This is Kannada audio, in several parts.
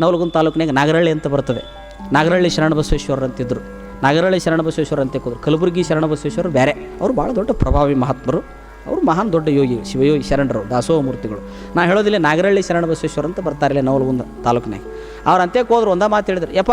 ನವಲಗುಂದ ತಾಲೂಕಿನಾಗ ನಾಗರಹಳ್ಳಿ ಅಂತ ಬರ್ತದೆ. ನಾಗರಹಳ್ಳಿ ಶರಣಬಸವೇಶ್ವರ ಅಂತಿದ್ರು. ನಾಗರಹಳ್ಳಿ ಶರಣಬಸವೇಶ್ವರ ಅಂತ ಕೂದ್ರು. ಕಲಬುರಗಿ ಶರಣಬಸವೇಶ್ವರ ಬೇರೆ. ಅವರು ಭಾಳ ದೊಡ್ಡ ಪ್ರಭಾವಿ ಮಹಾತ್ಮರು. ಅವರು ಮಹಾನ್ ದೊಡ್ಡ ಯೋಗಿ, ಶಿವಯೋಗಿ, ಶರಣರು, ದಾಸೋಹ ಮೂರ್ತಿಗಳು. ನಾ ಹೇಳೋದಿಲ್ಲ ನಾಗರಹಳ್ಳಿ ಶರಣಬಸವೇಶ್ವರ ಅಂತ ಬರ್ತಾರಿಲ್ಲ ನವಲಗುಂದ ತಾಲೂಕಿನಾಗ. ಅವ್ರು ಅಂತ್ಯಕ್ಕೆ ಹೋದ್ರು ಒಂದ ಮಾತು ಹೇಳಿದ್ರು, ಯಪ್ಪ,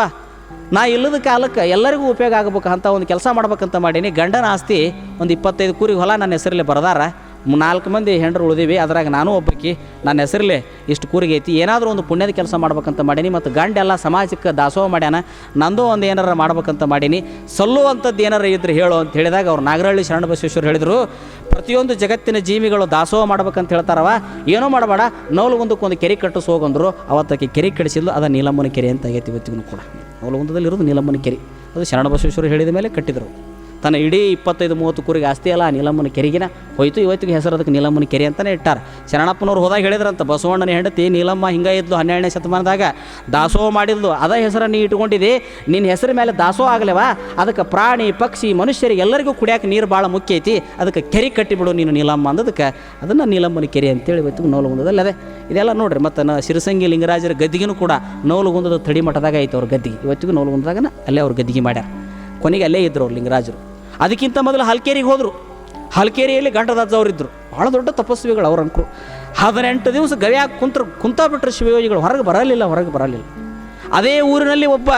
ನಾ ಇಲ್ಲದ ಕಾಲಕ್ಕೆ ಎಲ್ಲರಿಗೂ ಉಪಯೋಗ ಆಗ್ಬೇಕು, ಅಂತ ಒಂದು ಕೆಲಸ ಮಾಡ್ಬೇಕಂತ ಮಾಡೀನಿ. ಗಂಡನ ಆಸ್ತಿ ಒಂದು ಇಪ್ಪತ್ತೈದು ಕೂರಿಗೆ ಹೊಲ ನನ್ನ ಹೆಸರಲ್ಲಿ ಬರದಾರ. ನಾಲ್ಕು ಮಂದಿ ಹೆಂಡ್ರು ಉಳಿದೀವಿ. ಅದ್ರಾಗ ನಾನು ಒಬ್ಬಾಕಿ. ನನ್ನ ಹೆಸರಲ್ಲಿ ಇಷ್ಟು ಕೂರಿಗೆ ಐತಿ. ಏನಾದರೂ ಒಂದು ಪುಣ್ಯದ ಕೆಲಸ ಮಾಡ್ಬೇಕಂತ ಮಾಡೀನಿ ಮತ್ತು ಗಂಡೆಲ್ಲ ಸಮಾಜಕ್ಕೆ ದಾಸೋಹ ಮಾಡ್ಯಾನ. ನಂದು ಒಂದು ಏನಾರ ಮಾಡ್ಬೇಕಂತ ಮಾಡೀನಿ. ಸಲ್ಲುವಂಥದ್ದು ಏನಾರ ಇದ್ರೆ ಹೇಳು ಅಂತ ಹೇಳಿದಾಗ ಅವ್ರು ನಾಗರಹಳ್ಳಿ ಶರಣಬಸವೇಶ್ವರ ಹೇಳಿದರು, ಪ್ರತಿಯೊಂದು ಜಗತ್ತಿನ ಜೀವಿಗಳು ದಾಸೋಹ ಮಾಡ್ಬೇಕಂತ ಹೇಳ್ತಾರವ. ಏನೋ ಮಾಡಬೇಡ. ನವಲಗುಂದಕ್ಕೆ ಒಂದು ಕೆರೆ ಕಟ್ಟಿಸ್ ಹೋಗಂದ್ರು ಅವತ್ತಕ್ಕೆ ಕೆರೆ ಕಟ್ಟಿಸಿದ್ಲು. ಅದ ನೀಲಮ್ಮನ ಕೆರೆ ಅಂತ ಆಗೈತಿ ಇವತ್ತಿಗೂ ಕೂಡ. ನವಲಗುಂದದಲ್ಲಿ ಇರೋದು ನೀಲಮ್ಮನ ಕೆರೆ. ಅದು ಶರಣ ಬಸವೇಶ್ವರ ಹೇಳಿದ ಮೇಲೆ ಕಟ್ಟಿದರು. ತನ್ನ ಇಡೀ ಇಪ್ಪತ್ತೈದು, ಮೂವತ್ತು ಕೂರಿಗೆ ಆಸ್ತಿ ಅಲ್ಲ ನೀಲಮ್ಮನ ಕೆರೆಗಿನ ಹೋಯ್ತು. ಇವತ್ತಿಗೆ ಹೆಸರು ಅದಕ್ಕೆ ನೀಲಮ್ಮನ ಕೆರೆ ಅಂತಲೇ ಇಟ್ಟಾರ. ಶರಣಪ್ಪನವ್ರು ಹೋದಾಗ ಹೇಳಿದ್ರಂತ, ಬಸವಣ್ಣನ ಹೆಂಡತಿ ನೀಲಮ್ಮ ಹಿಂಗೆ ಇದ್ಲು ಹನ್ನೆರಡನೇ ಶತಮಾನದಾಗ. ದಾಸೋಹ ಮಾಡಿದ್ಲು, ಅದ ಹೆಸರು ನೀ ಇಟ್ಕೊಂಡಿದ್ದಿ ನಿನ್ನ ಹೆಸರು ಮೇಲೆ ದಾಸೋಹ ಆಗಲೇವಾ? ಅದಕ್ಕೆ ಪ್ರಾಣಿ, ಪಕ್ಷಿ ಮನುಷ್ಯರಿಗೆ ಎಲ್ಲರಿಗೂ ಕುಡಿಯಕ್ಕೆ ನೀರು ಭಾಳ ಮುಖ್ಯ ಐತಿ. ಅದಕ್ಕೆ ಕೆರೆ ಕಟ್ಟಿಬಿಡು ನೀನು ನೀಲಮ್ಮ ಅಂದದಕ್ಕೆ ಅದನ್ನು ನೀಲಮ್ಮನ ಕೆರೆ ಅಂತೇಳಿ ಇವತ್ತಿಗೆ ನವಲಗುಂದದಲ್ಲಿ ಅದೇ ಇದೆಲ್ಲ ನೋಡ್ರಿ, ಮತ್ತು ನಾ ಶಿರಸಂಗಿ ಲಿಂಗರಾಜರ ಗದ್ದಿಗೆನೂ ಕೂಡ ನವಲಗುಂದದ ತಡಿ ಮಠದಾಗ ಐತೆ ಅವ್ರ ಗದ್ದಿಗೆ. ಇವತ್ತಿಗೂ ನವಲಗುಂದದಾಗ ಅಲ್ಲೇ ಅವ್ರ ಗದ್ದಿಗೆ ಮಾಡ್ಯಾರ. ಕೊನೆಗೆ ಅಲ್ಲೇ ಇದ್ರು ಅವ್ರು ಲಿಂಗರಾಜರು. ಅದಕ್ಕಿಂತ ಮೊದಲು ಹಲ್ಕೇರಿಗೆ ಹೋದರು. ಹಲ್ಕೇರಿಯಲ್ಲಿ ಇದ್ದರು ಭಾಳ ದೊಡ್ಡ ತಪಸ್ವಿಗಳು ಅವ್ರ ಅಂಕರು ಹದಿನೆಂಟು ದಿವಸ ಗವಿಯಾಗಿ ಕುಂತರು ಕುಂತ ಬಿಟ್ಟರೆ ಶಿವಯೋಗಿಗಳು, ಹೊರಗೆ ಬರಲಿಲ್ಲ ಹೊರಗೆ ಬರಲಿಲ್ಲ. ಅದೇ ಊರಿನಲ್ಲಿ ಒಬ್ಬ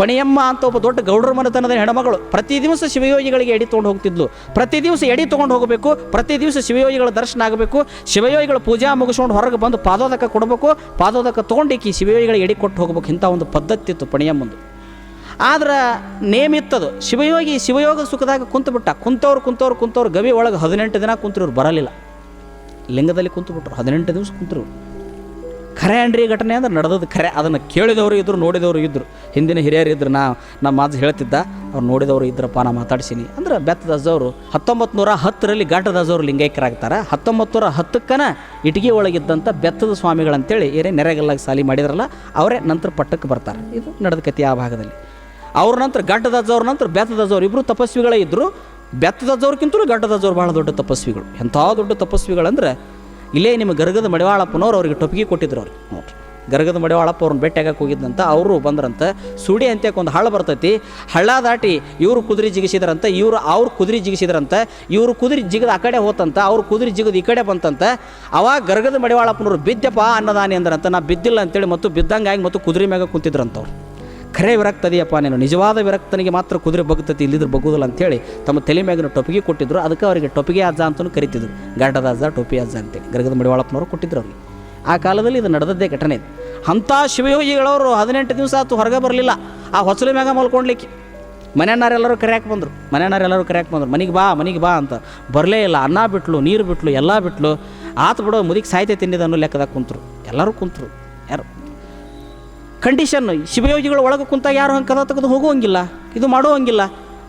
ಪಣಿಯಮ್ಮ ಅಂತ ಒಬ್ಬ ದೊಡ್ಡ ಗೌಡರ ಮನೆತನದ ಹೆಣಮಗಳು ಪ್ರತಿ ದಿವಸ ಶಿವಯೋಗಿಗಳಿಗೆ ಎಡಿ ತೊಗೊಂಡು ಹೋಗ್ತಿದ್ಲು. ಪ್ರತಿ ದಿವಸ ಎಡಿ ತೊಗೊಂಡು ಹೋಗಬೇಕು, ಪ್ರತಿ ದಿವಸ ಶಿವಯೋಗಿಗಳ ದರ್ಶನ ಆಗಬೇಕು, ಶಿವಯೋಗಿಗಳ ಪೂಜಾ ಮುಗಿಸ್ಕೊಂಡು ಹೊರಗೆ ಬಂದು ಪಾದೋದಕ ಕೊಡಬೇಕು, ಪಾದೋದಕ ತೊಗೊಂಡಿಕ್ಕಿ ಶಿವಯೋಗಿಗಳಿಗೆ ಎಡಿ ಕೊಟ್ಟು ಹೋಗಬೇಕು ಇಂಥ ಒಂದು ಪದ್ಧತಿ ಇತ್ತು ಪಣಿಯಮ್ಮಂದು. ಆದ್ರೆ ನೇಮ್ ಇತ್ತದು ಶಿವಯೋಗಿ ಶಿವಯೋಗ ಸುಖದಾಗ ಕುಂತು ಬಿಟ್ಟ ಕುಂತವ್ರು ಕುಂತವ್ರು ಕುಂತವ್ರು ಗವಿ ಒಳಗೆ ಹದಿನೆಂಟು ದಿನ ಕುಂತ್ರು ಇವ್ರು ಬರಲಿಲ್ಲ. ಲಿಂಗದಲ್ಲಿ ಕುಂತು ಬಿಟ್ಟರು ಹದಿನೆಂಟು ದಿವಸ ಕುಂತರು. ಖರೆ ಅಂಡ್ರಿ ಘಟನೆ ಅಂದ್ರೆ ನಡೆದದ್ದು ಖರೆ. ಅದನ್ನು ಕೇಳಿದವರು ಇದ್ರು, ನೋಡಿದವರು ಇದ್ದರು ಹಿಂದಿನ ಹಿರಿಯರು ಇದ್ರು, ನಾ ನಮ್ಮ ಮಾತು ಹೇಳ್ತಿದ್ದ, ಅವ್ರು ನೋಡಿದವರು ಇದ್ರಪ್ಪ, ನಾ ಮಾತಾಡ್ಸೀನಿ. ಅಂದ್ರೆ ಬೆತ್ತದಜ್ಜವರು ಹತ್ತೊಂಬತ್ತು ನೂರ ಹತ್ತರಲ್ಲಿ ಘಾಟದಜ್ಜವರು ಲಿಂಗೈಕ್ಯರಾಗ್ತಾರೆ. ಹತ್ತೊಂಬತ್ತು ನೂರ ಹತ್ತಕ್ಕನ ಇಟಗಿ ಒಳಗಿದ್ದಂಥ ಬೆತ್ತದ ಸ್ವಾಮಿಗಳಂತೇಳಿ ಏನೇ ನೆರೆಗಲ್ಲಾಗಿ ಸಾಲಿ ಮಾಡಿದ್ರಲ್ಲ, ಅವರೇ ನಂತರ ಪಟ್ಟಕ್ಕೆ ಬರ್ತಾರೆ. ಇದು ನಡೆದ ಕಥೆ ಆ ಭಾಗದಲ್ಲಿ. ಅವ್ರ ನಂತರ ಗಡ್ಡದಜ್ಜವ್ರ ನಂತರ ಬೆತ್ತದಜ್ಜವ್ರು ಇಬ್ಬರು ತಪಸ್ವಿಗಳೇ ಇದ್ದರು ಬೆತ್ತದಜ್ಜವ್ರಕ್ಕಿಂತಲೂ ಗಡ್ಡದಜ್ಜವ್ರು ಭಾಳ ದೊಡ್ಡ ತಪಸ್ವಿಗಳು. ಎಂಥ ದೊಡ್ಡ ತಪಸ್ವಿಗಳಂದ್ರೆ ಇಲ್ಲೇ ನಿಮ್ಮ ಗರ್ಗದ ಮಡಿವಾಳಪ್ಪನವ್ರು ಅವ್ರಿಗೆ ಟೊಪ್ಪಿಗೆ ಕೊಟ್ಟಿದ್ರು ಅವ್ರಿಗೆ ನೋಡ್ರಿ, ಗರ್ಗದ ಮಡಿವಾಳಪ್ಪ ಅವ್ರನ್ನ ಭೇಟಿಯಾಗಕ್ಕೆ ಹೋಗಿದ್ದಂತ ಅವರು ಬಂದ್ರಂತ. ಸುಡಿ ಅಂತ್ಯಕ್ಕೆ ಒಂದು ಹಳ್ಳ ಬರ್ತೈತಿ. ಹಳ್ಳ ದಾಟಿ ಇವರು ಕುದುರೆ ಜಿಗಿಸಿದ್ರಂತ, ಇವರು ಅವ್ರು ಕುದುರೆ ಜಿಗಿಸಿದ್ರಂತ, ಇವರು ಕುದುರೆ ಜಿಗದ ಆ ಕಡೆ ಹೋತಂತ, ಅವ್ರು ಕುದುರೆ ಜಿಗದ ಈ ಕಡೆ ಬಂತಂತ. ಅವಾಗ ಗರ್ಗದ ಮಡಿವಾಳಪ್ಪನವ್ರು ಬಿದ್ದಪ್ಪ ಅನ್ನದಾನಿ ಅಂದ್ರಂತ. ನಾ ಬಿದ್ದಿಲ್ಲ ಅಂತೇಳಿ ಮತ್ತು ಬಿದ್ದಂಗಾಗಿ ಮತ್ತು ಕುದುರೆ ಮ್ಯಾಗ ಕುಂತಿದ್ರಂತವ್ರು. ಖರೆ ವಿರಕ್ತದಿಯಪ್ಪ, ನೀನು ನಿಜವಾದ ವಿರಕ್ತನಿಗೆ ಮಾತ್ರ ಕುದುರೆ ಬಗ್ತತಿ, ಇಲ್ಲಿದ್ರೆ ಬಗ್ಗುದಿಲ್ಲ ಅಂತೇಳಿ ತಮ್ಮ ತಲೆ ಮ್ಯಾಗಿನ ಟೊಪಿಗೆ ಕೊಟ್ಟಿದ್ರು. ಅದಕ್ಕೆ ಅವರಿಗೆ ಟೊಪಿಗೆ ಅಜ್ಜ ಅಂತಲೂ ಕರಿತಿದ್ರು. ಗಾಂಡದ ಅಜ್ಜ, ಟೊಪಿ ಅಜ್ಜ ಅಂತೇಳಿ. ಗರಗದ ಮಡಿವಾಳಪ್ಪನವರು ಕೊಟ್ಟಿದ್ರು ಅವ್ರಿಗೆ. ಆ ಕಾಲದಲ್ಲಿ ಇದು ನಡೆದದ್ದೇ ಘಟನೆ ಇದು. ಅಂಥ ಶಿವಯೋಗಿಗಳವರು ಹದಿನೆಂಟು ದಿವಸ ಆತು ಹೊರಗೆ ಬರಲಿಲ್ಲ. ಆ ಹೊಸಲು ಮ್ಯಾಗ ಮಲ್ಕೊಳ್ಲಿಕ್ಕೆ ಮನೆಯನ್ನಾರೆಲ್ಲರೂ ಕರೆಯಕ್ಕೆ ಬಂದರು. ಮನೆಯನ್ನಾರೆಲ್ಲರೂ ಕರೆಯಕ್ಕೆ ಬಂದರು. ಮನೆಗೆ ಬಾ ಮನೆಗೆ ಬಾ ಅಂತ. ಬರಲೇ ಇಲ್ಲ. ಅನ್ನ ಬಿಟ್ಲು, ನೀರು ಬಿಟ್ಲು, ಎಲ್ಲ ಬಿಟ್ಲು. ಆತು ಬಿಡೋ ಮುದಿಗೆ ಸಾಹಿತ್ಯ ತಿನ್ನಿದ ಅನ್ನೋ ಲೆಕ್ಕದಾಗ ಕುಂತರು. ಎಲ್ಲರೂ ಕುಂತರು. ಯಾರು? ಕಂಡೀಷನ್ ಶಿವಯೋಗಿಗಳು ಒಳಗೆ ಕುಂತಾಗ ಯಾರು ಹಂಗೆ ಕದ ತೆಗೆದು ಹೋಗುವಂಗಿಲ್ಲ, ಇದು ಮಾಡುವಂಗಿಲ್ಲ.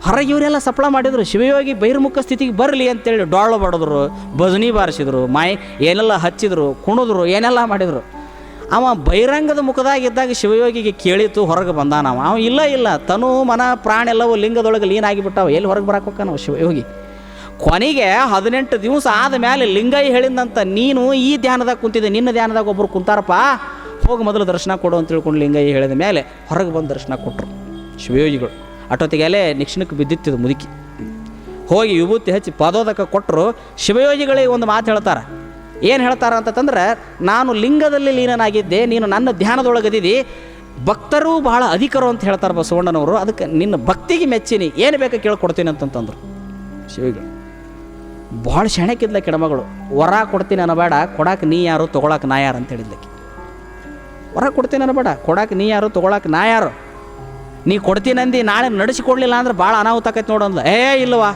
ಹೊರಗೆ ಇವರೆಲ್ಲ ಸಪ್ಳ ಮಾಡಿದರು, ಶಿವಯೋಗಿ ಬಹಿರ್ಮುಖ ಸ್ಥಿತಿಗೆ ಬರಲಿ ಅಂತೇಳಿ ಡೊಳ್ಳು ಬಡಿದ್ರು, ಭಜನಿ ಬಾರಿಸಿದ್ರು ಮೈ ಏನೆಲ್ಲ ಹಚ್ಚಿದ್ರು, ಕುಣಿದ್ರು, ಏನೆಲ್ಲ ಮಾಡಿದರು. ಅವ ಬಹಿರಂಗದ ಮುಖದಾಗಿದ್ದಾಗ ಶಿವಯೋಗಿಗೆ ಕೇಳಿತು, ಹೊರಗೆ ಬಂದಾನವ ಅವ. ಇಲ್ಲ ಇಲ್ಲ, ತನು, ಮನ, ಪ್ರಾಣ ಎಲ್ಲವೂ ಲಿಂಗದೊಳಗೆ ಲೀನ್ ಆಗಿಬಿಟ್ಟಾವ ಎಲ್ಲಿ ಹೊರಗೆ ಬರಕ್ಕೆ ನಾವು ಶಿವಯೋಗಿ? ಕೊನೆಗೆ ಹದಿನೆಂಟು ದಿವಸ ಆದ ಮೇಲೆ ಲಿಂಗೈ ಹೇಳಿದಂತ ನೀನು ಈ ಧ್ಯಾನದಾಗ ಕುಂತಿದ್ದೆ, ನಿನ್ನ ಧ್ಯಾನದಾಗ ಒಬ್ಬರು ಕುಂತಾರಪ್ಪ. ಹೋಗಿ ಮೊದಲು ದರ್ಶನ ಕೊಡು ಅಂತ ತಿಳ್ಕೊಂಡು ಲಿಂಗಯ್ಯ ಹೇಳಿದ ಮೇಲೆ ಹೊರಗೆ ಬಂದು ದರ್ಶನ ಕೊಟ್ಟರು ಶಿವಯೋಗಿಗಳು. ಅಟೋತಿಗೆಲೆ ನಿಕ್ಷಣಕ್ಕೆ ಬಿದ್ದಿತ್ತಿದ್ದು ಮುದುಕಿ. ಹೋಗಿ ವಿಭೂತಿ ಹಚ್ಚಿ ಪದೋದಕ ಕೊಟ್ಟರು ಶಿವಯೋಗಿಗಳಿಗೆ ಒಂದು ಮಾತು ಹೇಳ್ತಾರೆ. ಏನು ಹೇಳ್ತಾರ ಅಂತಂದ್ರೆ, ನಾನು ಲಿಂಗದಲ್ಲಿ ಲೀನನಾಗಿದ್ದೆ, ನೀನು ನನ್ನ ಧ್ಯಾನದೊಳಗದಿದ್ದಿ ಭಕ್ತರು ಬಹಳ ಅಧಿಕರು ಅಂತ ಹೇಳ್ತಾರೆ ಬಸವಣ್ಣನವರು, ಅದಕ್ಕೆ ನಿನ್ನ ಭಕ್ತಿಗೆ ಮೆಚ್ಚಿನಿ, ಏನು ಬೇಕು ಕೇಳ್ಕೊಡ್ತೀನಿ ಅಂತಂತಂದರು. ಶಿವಿಗಳು ಭಾಳ ಶೆಣಕ್ಕಿದ್ಲ ಕೆಡಮಗಳು. ವರ ಕೊಡ್ತೀನಿ ಅನ್ನಬೇಡ ಕೊಡಕ್ಕೆ ನೀ ಯಾರು ತೊಗೊಳಕ್ಕೆ ನಾ ಯಾರು ಅಂತ ಹೇಳಿದ್ಲಕ್ಕೆ. ವರ ಕೊಡ್ತೀನಿ ಬೇಡ. ಕೊಡಕ್ಕೆ ನೀ ಯಾರು ತೊಗೊಳಕ್ಕೆ ನಾ ಯಾರು? ನೀ ಕೊಡ್ತೀನಂದು ನಾಳೆ ನಡೆಸಿಕೊಡ್ಲಿಲ್ಲ ಅಂದ್ರೆ ಭಾಳ ಅನಾಹುತ ಆಕೈತೆ ನೋಡು ಅಂದ್ಲ. ಏ ಇಲ್ಲವಾ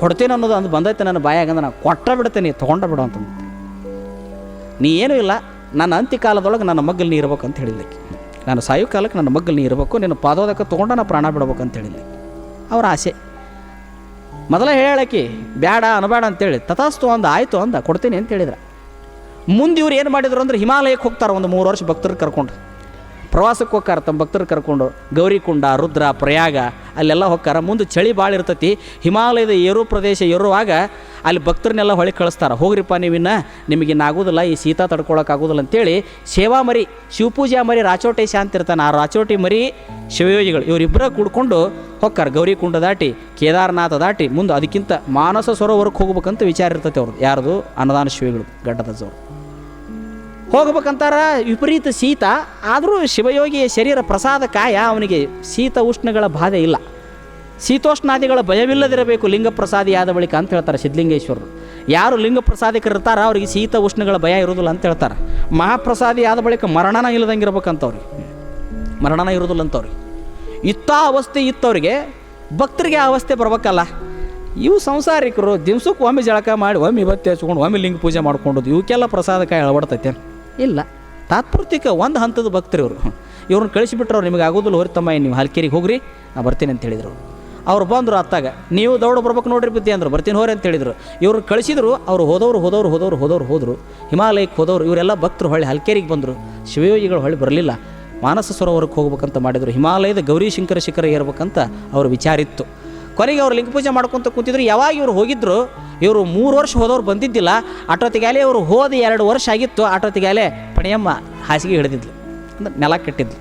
ಕೊಡ್ತೀನಿ ಅನ್ನೋದು ಅಂದು ಬಂದೈತೆ ನನ್ನ ಬಾಯಾಗಂದ್ರೆ ನಾನು ಕೊಟ್ಟ ಬಿಡ್ತೀನಿ ತೊಗೊಂಡ ಬಿಡು ಅಂತಂದು ನೀ ಏನೂ ಇಲ್ಲ, ನನ್ನ ಅಂತ್ಯಕಾಲದೊಳಗೆ ನನ್ನ ಮಗ್ಗಲ್ಲಿ ನೀ ಇರ್ಬೇಕಂತ ಅಂತ ಹೇಳಿದ್ದಕ್ಕೆ ನಾನು ಸಾಯು ಕಾಲಕ್ಕೆ ನನ್ನ ಮಗ್ಗಲ್ಲಿ ನೀ ಇರಬೇಕು ನಿನ್ನ ಪಾದೋದಕ್ಕೆ ತೊಗೊಂಡ ನಾನು ಪ್ರಾಣ ಬಿಡ್ಬೇಕು ಅಂತ ಹೇಳಿದ್ದೆ ಅವ್ರ ಆಸೆ. ಮೊದಲ ಹೇಳಕ್ಕೆ ಬ್ಯಾಡ, ಅನಬೇಡ ಅಂತೇಳಿ, ತಥಾಸ್ತು ಅಂದ, ಆಯಿತು ಅಂದ, ಕೊಡ್ತೀನಿ ಅಂತ ಹೇಳಿದ್ರ. ಮುಂದೆ ಇವ್ರು ಏನು ಮಾಡಿದ್ರು ಅಂದ್ರೆ ಹಿಮಾಲಯಕ್ಕೆ ಹೋಗ್ತಾರೆ ಒಂದು ಮೂರು ವರ್ಷ ಭಕ್ತರು ಕರ್ಕೊಂಡು. ಪ್ರವಾಸಕ್ಕೆ ಹೋಗ್ತಾರೆ, ತಮ್ಮ ಭಕ್ತರು ಕರ್ಕೊಂಡು. ಗೌರಿಕುಂಡ, ರುದ್ರ, ಪ್ರಯಾಗ, ಅಲ್ಲೆಲ್ಲ ಹೋಗ್ತಾರೆ. ಮುಂದೆ ಚಳಿ ಭಾಳ ಇರ್ತೈತಿ. ಹಿಮಾಲಯದ ಏರು ಪ್ರದೇಶ ಏರುವಾಗ ಅಲ್ಲಿ ಭಕ್ತರನ್ನೆಲ್ಲ ಹೊಳಿ ಕಳಿಸ್ತಾರೆ. ಹೋಗ್ರಿಪ್ಪ ನೀವಿನ್ನ ನಿಮಗೆ ಆಗೋದಿಲ್ಲ, ಈ ಶೀತ ತಡ್ಕೊಳಕ್ಕಾಗೋದಿಲ್ಲ ಅಂತೇಳಿ ಸೇವಾ ಮರಿ, ಶಿವಪೂಜಾ ಮರಿ, ರಾಚೋಟಿ ಶಾಂತಿ ಇರ್ತಾನೆ. ಆ ರಾಚೋಟಿ ಮರಿ ಶಿವಯೋಗಿಗಳು ಇವರಿಬ್ಬರ ಕೂಡ್ಕೊಂಡು ಹೋಗ್ತಾರೆ. ಗೌರಿಕುಂಡ ದಾಟಿ, ಕೇದಾರನಾಥ ದಾಟಿ ಮುಂದೆ ಅದಕ್ಕಿಂತ ಮಾನಸ ಸರೋವರಕ್ಕೆ ಹೋಗ್ಬೇಕಂತ ವಿಚಾರ ಇರ್ತೈತೆ ಅವ್ರದ್ದು. ಯಾರ್ದು? ಅನುದಾನ ಶಿವಿಗಳು ಗಡ್ಡದಜ್ಜವ್ರು ಹೋಗ್ಬೇಕಂತಾರ ವಿಪರೀತ ಶೀತ. ಆದರೂ ಶಿವಯೋಗಿಯ ಶರೀರ ಪ್ರಸಾದ ಕಾಯ ಅವನಿಗೆ ಶೀತ ಉಷ್ಣಗಳ ಬಾಧೆ ಇಲ್ಲ. ಶೀತೋಷ್ಣಾದಿಗಳ ಭಯವಿಲ್ಲದಿರಬೇಕು ಲಿಂಗ ಪ್ರಸಾದಿ ಆದ ಬಳಿಕ ಅಂತ ಹೇಳ್ತಾರೆ ಸಿದ್ಧಲಿಂಗೇಶ್ವರರು. ಯಾರು ಲಿಂಗ ಪ್ರಸಾದಿಕರಿರ್ತಾರ ಅವರಿಗೆ ಶೀತ ಉಷ್ಣಗಳ ಭಯ ಇರೋದಿಲ್ಲ ಅಂತ ಹೇಳ್ತಾರೆ. ಮಹಾಪ್ರಸಾದಿ ಆದ ಬಳಿಕ ಮರಣನ ಇಲ್ಲದಂಗೆ ಮರಣನ ಇರೋದಿಲ್ಲ ಅಂತವ್ರಿ ಇತ್ತ ಅವಸ್ಥೆ ಇತ್ತವ್ರಿಗೆ, ಭಕ್ತರಿಗೆ ಆ ಅವಸ್ಥೆ ಬರ್ಬೇಕಲ್ಲ. ಇವು ಸಂಸಾರಿಕರು ದಿವ್ಸಕ್ಕೆ ಒಮ್ಮೆ ಜಳಕ ಮಾಡಿ ಒಮ್ಮೆ ಇವತ್ತು ಹಚ್ಕೊಂಡು ಒಮ್ಮೆ ಲಿಂಗ ಪೂಜೆ ಮಾಡ್ಕೊಂಡು ಇವಕ್ಕೆಲ್ಲ ಪ್ರಸಾದಕ್ಕೆ ಅಳವಡ್ತೈತೆ. ಇಲ್ಲ. ತಾತ್ಪೂರ್ತಿಕ ಒಂದು ಹಂತದ ಭಕ್ತರು ಇವರು. ಇವ್ರನ್ನ ಕಳಿಸಿಬಿಟ್ರೆ ಅವ್ರು ನಿಮಗೆ ಆಗೋದಿಲ್ಲ. ಹೊರಿತಮ್ಮ ನೀವು ಹಲ್ಕೇರಿಗೆ ಹೋಗ್ರಿ, ನಾ ಬರ್ತೀನಿ ಅಂತ ಹೇಳಿದರು. ಅವ್ರು ಬಂದರು ಅತ್ತಾಗ ನೀವು ದೌಡ ಬರ್ಬೇಕು ನೋಡ್ರಿ ಬುದ್ಧಿ ಅಂದರು. ಬರ್ತೀನಿ ಹೋರಿ ಅಂತ ಹೇಳಿದರು. ಇವ್ರನ್ನ ಕಳಿಸಿದ್ರು, ಅವ್ರು ಹೋದವರು ಹೋದವರು ಹೋದವರು ಹೋದವರು, ಹೋದರು. ಹಿಮಾಲಯಕ್ಕೆ ಹೋದವರು, ಇವರೆಲ್ಲ ಭಕ್ತರು ಹೊಳ್ಳಿ ಹಲ್ಕೇರಿಗೆ ಬಂದರು. ಶಿವಯೋಗಿಗಳು ಹೊಳ್ಳಿ ಬರಲಿಲ್ಲ. ಮಾನಸ ಸರೋವರಕ್ಕೆ ಹೋಗ್ಬೇಕಂತ ಮಾಡಿದರು. ಹಿಮಾಲಯದ ಗೌರಿಶಂಕರ ಶಿಖರ ಏರ್ಬೇಕಂತ ಅವ್ರ ವಿಚಾರ ಇತ್ತು. ಕೊನೆಗೆ ಅವ್ರು ಲಿಂಗ ಪೂಜೆ ಮಾಡ್ಕೊಂತ ಕೂತಿದ್ರು. ಯಾವಾಗ ಇವರು ಹೋಗಿದ್ರು, ಇವರು ಮೂರು ವರ್ಷ ಹೋದವ್ರು ಬಂದಿದ್ದಿಲ್ಲ. ಅಟೋತಿಗಾಲೆ ಇವರು ಹೋದ ಎರಡು ವರ್ಷ ಆಗಿತ್ತು. ಅಟೋತಿಗಾಲೆ ಪಣಿಯಮ್ಮ ಹಾಸಿಗೆ ಹಿಡಿದಿದ್ಲು. ಅಂದ್ರೆ ನೆಲ ಕಟ್ಟಿದ್ಲು.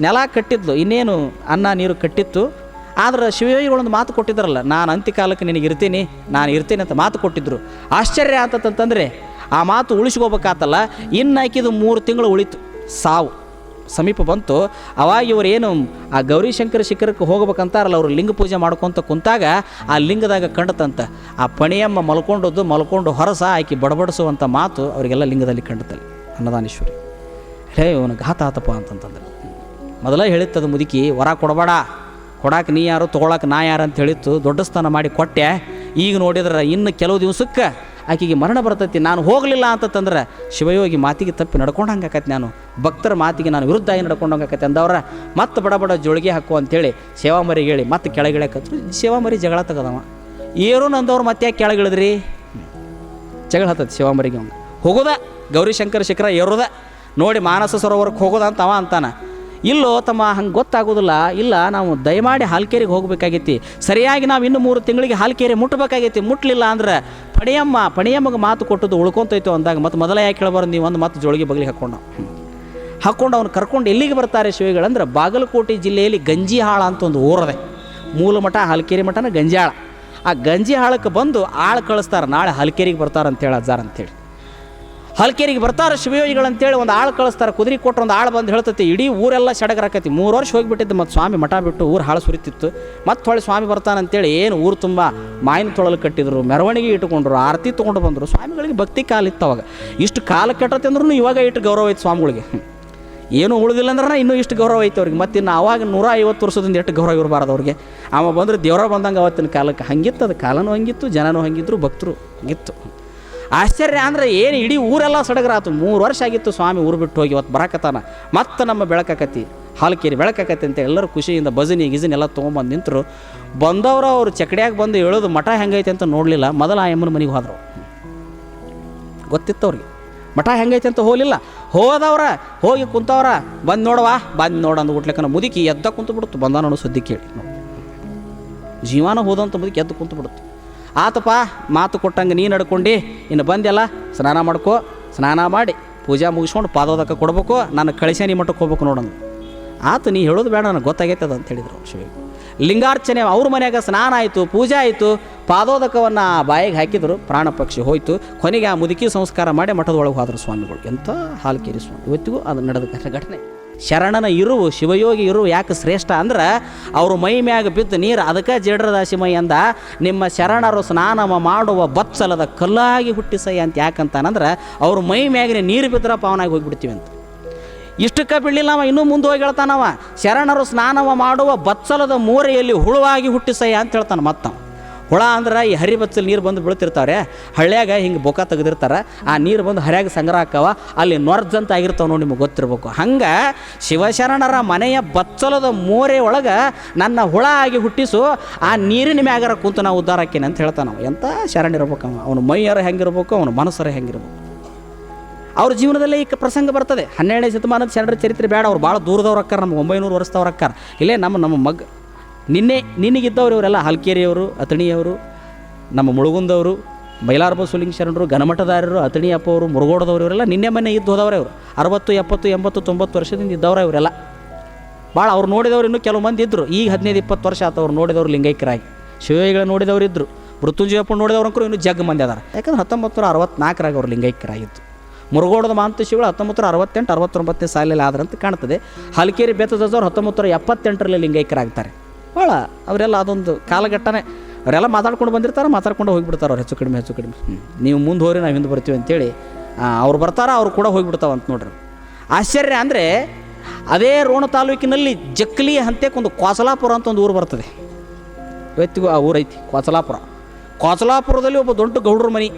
ನೆಲ ಕಟ್ಟಿದ್ಲು. ಇನ್ನೇನು ಅನ್ನ, ನೀರು ಕಟ್ಟಿತ್ತು. ಆದ್ರೆ ಶಿವಯೋಗಿಗಳೊಂದು ಮಾತು ಕೊಟ್ಟಿದ್ರಲ್ಲ ನಾನು ಅಂತ್ಯಕಾಲಕ್ಕೆ ನಿನಗೆ ಇರ್ತೀನಿ, ನಾನು ಇರ್ತೀನಿ ಅಂತ ಮಾತು ಕೊಟ್ಟಿದ್ರು. ಆಶ್ಚರ್ಯ ಅಂತಂತಂದರೆ ಆ ಮಾತು ಉಳಿಸ್ಕೋಬೇಕಾತಲ್ಲ, ಇನ್ನು ಆಕಿದು ಮೂರು ತಿಂಗಳು ಉಳಿತು. ಸಾವು. ಸಮೀಪ ಬಂತು. ಅವಾಗ ಇವರೇನು ಆ ಗೌರಿಶಂಕರ ಶಿಖರಕ್ಕೆ ಹೋಗ್ಬೇಕಂತಾರಲ್ಲ, ಅವರು ಲಿಂಗ ಪೂಜೆ ಮಾಡ್ಕೊತ ಕುಂತಾಗ, ಆ ಲಿಂಗದಾಗ ಕಂಡತಂತ. ಆ ಪಣಿಯಮ್ಮ ಮಲ್ಕೊಂಡದ್ದು, ಮಲ್ಕೊಂಡು ಹೊರಸ ಆಕಿ ಬಡಬಡಿಸುವಂಥ ಮಾತು ಅವರಿಗೆಲ್ಲ ಲಿಂಗದಲ್ಲಿ ಕಂಡತಲ್ಲಿ, ಅನ್ನದಾನೇಶ್ವರಿ. ಹೇ, ಇವನು ಘಾತ ಆತಪ್ಪ ಅಂತಂತಂದ್ರೆ. ಮೊದಲೇ ಹೇಳಿತ್ತದು ಮುದುಕಿ, ವರ ಕೊಡಬೇಡ ಕೊಡಾಕ ನೀ ಯಾರು ತೊಗೊಳಕ್ಕೆ ನಾ ಯಾರು ಅಂತ ಹೇಳಿತ್ತು. ದೊಡ್ಡ ಸ್ಥಾನ ಮಾಡಿ ಕೊಟ್ಟೆ. ಈಗ ನೋಡಿದ್ರೆ ಇನ್ನು ಕೆಲವು ದಿವಸಕ್ಕೆ ಆಕೆಗೆ ಮರಣ ಬರ್ತೈತಿ. ನಾನು ಹೋಗಲಿಲ್ಲ ಅಂತಂದ್ರೆ ಶಿವಯೋಗಿ ಮಾತಿಗೆ ತಪ್ಪಿ ನಡ್ಕೊಂಡಂಗೆ ಆಕೈತಿ ನಾನು. ಭಕ್ತರ ಮಾತಿಗೆ ನಾನು ವಿರುದ್ಧ ಆಗಿ ನಡ್ಕೊಂಡಂಗೆ ಆಕೈತಿ ಅಂದವ್ರ. ಮತ್ತೆ ಬಡ ಬಡ ಜೋಳಿಗೆ ಹಾಕು ಅಂತೇಳಿ ಸೇವಾ ಮರಿಗೆ ಹೇಳಿ ಮತ್ತೆ ಕೆಳಗಿಳಕತ್ರು ಸೇವಾಮರಿ ಜಗಳ ತೆಗದವ. ಏರು ನಂದವ್ರು ಮತ್ತೆ ಯಾಕೆ ಕೆಳಗಿಳಿದ್ರಿ ಜಗಳ ಹತ್ತದ ಶಿವಮರಿಗೆ ಅವ್ನು ಹೋಗೋದ ಗೌರಿಶಂಕರ ಶಿಖರ ಏರೋದ. ನೋಡಿ ಮಾನಸ ಸರೋವರಕ್ಕೆ ಹೋಗೋದ ಅಂತ ಅವ ಅಂತಾನ. ಇಲ್ಲೋ ತಮ್ಮ ಹಂಗೆ ಗೊತ್ತಾಗೋದಿಲ್ಲ, ಇಲ್ಲ ನಾವು ದಯಮಾಡಿ ಹಾಲ್ಕೇರಿಗೆ ಹೋಗಬೇಕಾಗೈತಿ. ಸರಿಯಾಗಿ ನಾವು ಇನ್ನು ಮೂರು ತಿಂಗಳಿಗೆ ಹಾಲ್ಕೇರಿ ಮುಟ್ಟಬೇಕಾಗೈತಿ ಮುಟ್ಲಿಲ್ಲ ಅಂದ್ರೆ ಪಣಿಯಮ್ಮ, ಪಣಿಯಮ್ಮಗೆ ಮಾತು ಕೊಟ್ಟದ್ದು ಉಳ್ಕೊಂತೈತೋ ಅಂದಾಗ ಮತ್ತು ಮೊದಲ ಯಾಕೆ ಕೇಳಬಾರ್ದು ನೀವು ಒಂದು ಮತ್ತು ಜೋಳಿಗೆ ಬಗಲಿ ಹಾಕ್ಕೊಂಡು ಹಾಕ್ಕೊಂಡು ಅವ್ನು ಕರ್ಕೊಂಡು ಎಲ್ಲಿಗೆ ಬರ್ತಾರೆ ಶಿವಿಗಳಂದ್ರೆ ಬಾಗಲಕೋಟೆ ಜಿಲ್ಲೆಯಲ್ಲಿ ಗಂಜಿಹಾಳ ಅಂತ ಒಂದು ಊರದೆ. ಮೂಲ ಮಠ ಹಾಲ್ಕೇರಿ ಮಠನ ಗಂಜಿಹಾಳ ಆ ಗಂಜಿಹಾಳಕ್ಕೆ ಬಂದು ಆಳು ಕಳಿಸ್ತಾರೆ, ನಾಳೆ ಹಾಲ್ಕೇರಿಗೆ ಬರ್ತಾರೆ ಅಂತೇಳಿ ಅಜ್ಜಾರ ಅಂತೇಳಿ ಹಲ್ಕೇರಿಗೆ ಬರ್ತಾರೆ ಶಿವಯೋಗಿಗಳು ಅಂತೇಳಿ ಒಂದು ಆಳು ಕಳಿಸ್ತಾರೆ, ಕುದುರೆ ಕೊಟ್ಟರೆ ಒಂದು ಆಳು ಬಂದು ಹೇಳ್ತೈತಿ, ಇಡೀ ಊರೆಲ್ಲ ಸಡಗರಾಕತಿ. ಮೂರು ವರ್ಷ ಹೋಗಿಬಿಟ್ಟಿದ್ದು ಮತ್ತು ಸ್ವಾಮಿ ಮಠ ಬಿಟ್ಟು ಊರು ಹಾಳು ಸುರಿತಿತ್ತು. ಮತ್ತು ಹೊಳೆ ಸ್ವಾಮಿ ಬರ್ತಾನಂತೇಳಿ ಏನು ಊರು ತುಂಬ ಮಾಯಿನ ತೊಳಲು ಕಟ್ಟಿದ್ರು, ಮೆರವಣಿಗೆ ಇಟ್ಟುಕೊಂಡ್ರು, ಆರತಿ ತೊಗೊಂಡು ಬಂದರು. ಸ್ವಾಮಿಗಳಿಗೆ ಭಕ್ತಿ ಕಾಲಿತ್ತು ಅವಾಗ. ಇಷ್ಟು ಕಾಲ ಕೆಟ್ಟತಿ ಅಂದ್ರೂ ಇವಾಗ ಇಟ್ಟು ಗೌರವ ಐತೆ ಸ್ವಾಮಿಗಳಿಗೆ. ಏನು ಉಳಿದಿಲ್ಲ ಅಂದ್ರೆ ಇನ್ನೂ ಇಷ್ಟು ಗೌರವ ಐತೆ ಅವ್ರಿಗೆ. ಮತ್ತು ಇನ್ನು ಅವಾಗ ನೂರ ಐವತ್ತು ವರ್ಷದಿಂದ ಎಷ್ಟು ಗೌರವ ಇರಬಾರ್ದು ಅವ್ರಿಗೆ. ಅವ ಬಂದರೆ ದೇವರ ಬಂದಂಗೆ ಅವತ್ತಿನ ಕಾಲಕ್ಕೆ ಹಂಗಿತ್ತು, ಅದು ಕಾಲನೂ ಹಂಗಿತ್ತು, ಜನನೂ ಹಂಗಿದ್ರು, ಭಕ್ತರು ಹಂಗಿತ್ತು. ಆಶ್ಚರ್ಯ ಅಂದರೆ ಏನು ಇಡೀ ಊರೆಲ್ಲ ಸಡಗರಾತು. ಮೂರು ವರ್ಷ ಆಗಿತ್ತು ಸ್ವಾಮಿ ಊರು ಬಿಟ್ಟು ಹೋಗಿ, ಇವತ್ತು ಬರಕತ್ತಾನ. ಮತ್ತೆ ನಮ್ಮ ಬೆಳಕಾಕತಿ, ಹಾಲ್ಕೇರಿ ಬೆಳಕಾಕತಿ ಅಂತ ಎಲ್ಲರೂ ಖುಷಿಯಿಂದ ಭಜನಿ ಗಿಜನಿ ಎಲ್ಲ ತೊಗೊಂಬಂದು ನಿಂತರು. ಬಂದವರು ಅವರು ಚಕಡಿಯಾಗಿ ಬಂದು ಹೇಳೋದು ಮಠ ಹೆಂಗೈತೆ ಅಂತ ನೋಡಲಿಲ್ಲ. ಮೊದಲ ಆ ಎಮ್ಮನ ಮನೆಗೆ ಹೋದರು. ಗೊತ್ತಿತ್ತು ಅವ್ರಿಗೆ. ಮಠ ಹೆಂಗೈತೆ ಅಂತ ಹೋಗಲಿಲ್ಲ. ಹೋದವ್ರ, ಹೋಗಿ ಕುಂತವ್ರ, ಬಂದು ನೋಡವಾ, ಬಂದು ನೋಡು ಅಂದು ಹುಟ್ಲೆಕ್ಕನ ಮುದುಕಿ ಎದ್ದ ಕುಂತು ಬಿಡ್ತು ನೋಡು ಸುದ್ದಿ ಕೇಳಿ. ಜೀವನ ಹೋದಂಥ ಮುದುಕಿ ಎದ್ದು ಕುಂತು ಬಿಡ್ತು ಆತಪ್ಪ, ಮಾತು ಕೊಟ್ಟಂಗೆ ನೀನು ನಡ್ಕೊಂಡು, ಇನ್ನು ಬಂದೆಲ್ಲ ಸ್ನಾನ ಮಾಡ್ಕೊ, ಸ್ನಾನ ಮಾಡಿ, ಪೂಜೆ ಮುಗಿಸ್ಕೊಂಡು ಪಾದೋದಕ್ಕೆ ಕೊಡ್ಬೇಕು ನಾನು ಕಳಿಸ್ಯಾನಿ ಮಟ್ಟಕ್ಕೆ ಹೋಗ್ಬೇಕು ನೋಡೋಣ ಆತು ನೀ ಹೇಳೋದು ಬೇಡ, ನನಗೆ ಗೊತ್ತಾಗೈತೆ ಅಂತ ಹೇಳಿದ್ರು ಶಿವ ಲಿಂಗಾರ್ಚನೆ, ಅವ್ರ ಮನೆಯಾಗ ಸ್ನಾನ ಆಯಿತು, ಪೂಜೆ ಆಯಿತು, ಪಾದೋದಕವನ್ನು ಆ ಬಾಯಿಗೆ ಹಾಕಿದ್ರು, ಪ್ರಾಣ ಪಕ್ಷಿ ಹೋಯಿತು, ಕೊನೆಗೆ ಆ ಮುದುಕಿ ಸಂಸ್ಕಾರ ಮಾಡಿ ಮಠದೊಳಗೆ ಹೋದರು ಹೋದ್ರು ಸ್ವಾಮಿಗಳು. ಎಂಥ ಹಾಲ್ಕೇರಿ ಸ್ವಾಮಿ, ಇವತ್ತಿಗೂ ಅದು ನಡೆದ ಘಟನೆ. ಶರಣನ ಇರುವು, ಶಿವಯೋಗಿ ಇರುವು ಯಾಕೆ ಶ್ರೇಷ್ಠ ಅಂದ್ರೆ ಅವರು ಮೈ ಮ್ಯಾಗ ಬಿದ್ದು ನೀರು ಅದಕ್ಕೆ ಜೇಡ್ರದಾಸಿ ಮೈ ಅಂದ, ನಿಮ್ಮ ಶರಣರು ಸ್ನಾನ ಮಾಡುವ ಬತ್ಸಲದ ಕಲ್ಲಾಗಿ ಹುಟ್ಟಿಸಯ್ಯ ಅಂತ ಯಾಕಂತಾನಂದ್ರೆ ಅವ್ರ ಮೈ ಮ್ಯಾಗಿನ ನೀರು ಬಿದ್ದರೆ ಪಾವನಾಗಿ ಹೋಗಿಬಿಡ್ತೀವಿ ಅಂತ. ಇಷ್ಟಕ್ಕೆ ಬಿಡಲಿಲ್ಲ ಅವ, ಇನ್ನೂ ಮುಂದೆ ಹೋಗಿ ಹೇಳ್ತಾನವ, ಶರಣರು ಸ್ನಾನವ ಮಾಡುವ ಬತ್ಸಲದ ಮೂರೆಯಲ್ಲಿ ಹುಳುವಾಗಿ ಹುಟ್ಟಿಸಯ್ಯ ಅಂತ ಹೇಳ್ತಾನೆ ಮತ್ತ ಹುಳ ಅಂದ್ರೆ ಈ ಹರಿ ಬಚ್ಚಲು ನೀರು ಬಂದು ಬೀಳ್ತಿರ್ತಾವ್ರೆ ಹಳ್ಳ್ಯಾಗ ಹಿಂಗೆ ಬೊಕ ತೆಗೆದಿರ್ತಾರೆ, ಆ ನೀರು ಬಂದು ಹರ್ಯಾಗ ಸಂಗ್ರಹ ಆಕ್ಕವ, ಅಲ್ಲಿ ನೊರ್ಜಂತ ಆಗಿರ್ತಾವ ನೋಡಿ ನಿಮಗೆ ಗೊತ್ತಿರ್ಬೇಕು. ಹಂಗೆ ಶಿವಶರಣರ ಮನೆಯ ಬಚ್ಚಲದ ಮೋರೆ ಒಳಗೆ ನನ್ನ ಹುಳ ಆಗಿ ಹುಟ್ಟಿಸು, ಆ ನೀರಿನ ಮ್ಯಾಗರ ಕೂತು ನಾವು ಉದ್ಧಾರ ಹಾಕಿನಿ ಅಂತ ಹೇಳ್ತಾನೆ ಎಂಥ ಶರಣ ಇರಬೇಕು ಅವನು ಅವನು ಮೈಯರ ಹೆಂಗಿರ್ಬೇಕು, ಅವನು ಮನಸ್ಸರ ಹೆಂಗಿರ್ಬೇಕು. ಅವ್ರ ಜೀವನದಲ್ಲಿ ಈ ಪ್ರಸಂಗ ಬರ್ತದೆ. ಹನ್ನೆರಡನೇ ಶತಮಾನದ ಶರಣರ ಚರಿತ್ರೆ ಬೇಡ ಅವ್ರು ಭಾಳ ದೂರದವ್ರು ಅಕ್ಕಾರ, ನಮ್ಗೆ ಒಂಬೈನೂರು ವರ್ಷದವ್ರು ಅಕ್ಕಾರ. ಇಲ್ಲೇ ನಮ್ಮ ನಮ್ಮ ಮಗ್ ನಿನ್ನೆ ನಿನಗಿದ್ದವರು ಇವರೆಲ್ಲ ಹಲ್ಕೇರಿಯವರು ಅತಣಿಯವರು ನಮ್ಮ ಮುಳುಗುಂದವರು, ಬೈಲಾರ್ಬ ಸುಲಿಂಗ ಶರಣರು, ಘನಮಠದಾರರು ಅತಣಿಯಪ್ಪ ಅವರು ಮುರುಗೋಡದವರು ಇವರೆಲ್ಲ ನಿನ್ನೆ ಮೊನ್ನೆ ಇದ್ದು ಹೋದವರೇ ಅವರು ಅರವತ್ತು, ಎಪ್ಪತ್ತು ಎಂಬತ್ತು ತೊಂಬತ್ತು ವರ್ಷದಿಂದ ಇದ್ದವರ ಇವರೆಲ್ಲ. ಭಾಳ ಅವ್ರು ನೋಡಿದವರು ಇನ್ನೂ ಕೆಲವು ಮಂದಿ ಇದ್ದರು ಈಗ ಹದಿನೈದು, ಇಪ್ಪತ್ತು ವರ್ಷ ಆತ ಅವ್ರು ನೋಡಿದವರು ಲಿಂಗೈಕ್ಯರಾಗಿ. ಶಿವಯೋಗಿಗಳು ನೋಡಿದವರು ಇದ್ದರು ಮೃತ್ಯುಂಜಯಪ್ಪ ನೋಡಿದವ್ರಂಕರು ಇನ್ನೂ ಜಗ್ ಮಂದಿ ಅದಾರ. ಯಾಕಂದ್ರೆ ಹತ್ತೊಂಬತ್ತು ನೂರ ಅರವತ್ನಾಲ್ಕರಾಗ ಅವ್ರು ಲಿಂಗೈಕ್ಯರಾಗಿತ್ತು ಮುರುಗೋಡದ ಮಾಂತಶಿಗಳು ಹತ್ತೊಂಬತ್ತು ನೂರ ಅರವತ್ತೆಂಟು, ಅರವತ್ತೊಂಬತ್ತನೇ ಸಾಲಲ್ಲಿ ಆದ್ರಂತ ಕಾಣ್ತದೆ. ಹಲಕೇರಿ ಬೆತ್ತದವರು ಹತ್ತೊಂಬತ್ತು ನೂರ ಎಪ್ಪತ್ತೆಂಟರಲ್ಲಿ ಲಿಂಗೈಕ್ಯರಾಗ್ತಾರೆ. ಭಾಳ ಅವರೆಲ್ಲ ಅದೊಂದು ಕಾಲಘಟ್ಟನೇ. ಅವರೆಲ್ಲ ಮಾತಾಡ್ಕೊಂಡು ಬಂದಿರ್ತಾರೆ ಮಾತಾಡ್ಕೊಂಡು ಹೋಗಿಬಿಡ್ತಾರೆ ಅವ್ರು ಹೆಚ್ಚು ಕಡಿಮೆ ಹೆಚ್ಚು ಕಡಿಮೆ. ನೀವು ಮುಂದೆ ಹೋರಿ ನಾವು ಹಿಂದೆ ಬರ್ತೀವಿ ಅಂತೇಳಿ ಅವ್ರು ಬರ್ತಾರ ಅವ್ರು ಕೂಡ ಹೋಗಿಬಿಡ್ತಾವಂತ ನೋಡ್ರಿ. ಆಶ್ಚರ್ಯ ಅಂದರೆ ಅದೇ ರೋಣ ತಾಲೂಕಿನಲ್ಲಿ ಜಕ್ಲಿ ಹಂತೆಕೊಂದು ಕ್ವಾಸಲಾಪುರ ಅಂತ ಒಂದು ಊರು ಬರ್ತದೆ. ಇವತ್ತಿಗೂ ಆ ಊರೈತಿ ಕ್ವಾಸಲಾಪುರ. ಕ್ವಾಸಲಾಪುರದಲ್ಲಿ ಒಬ್ಬ ದೊಡ್ಡ ಗೌಡ್ರ ಮನೆ.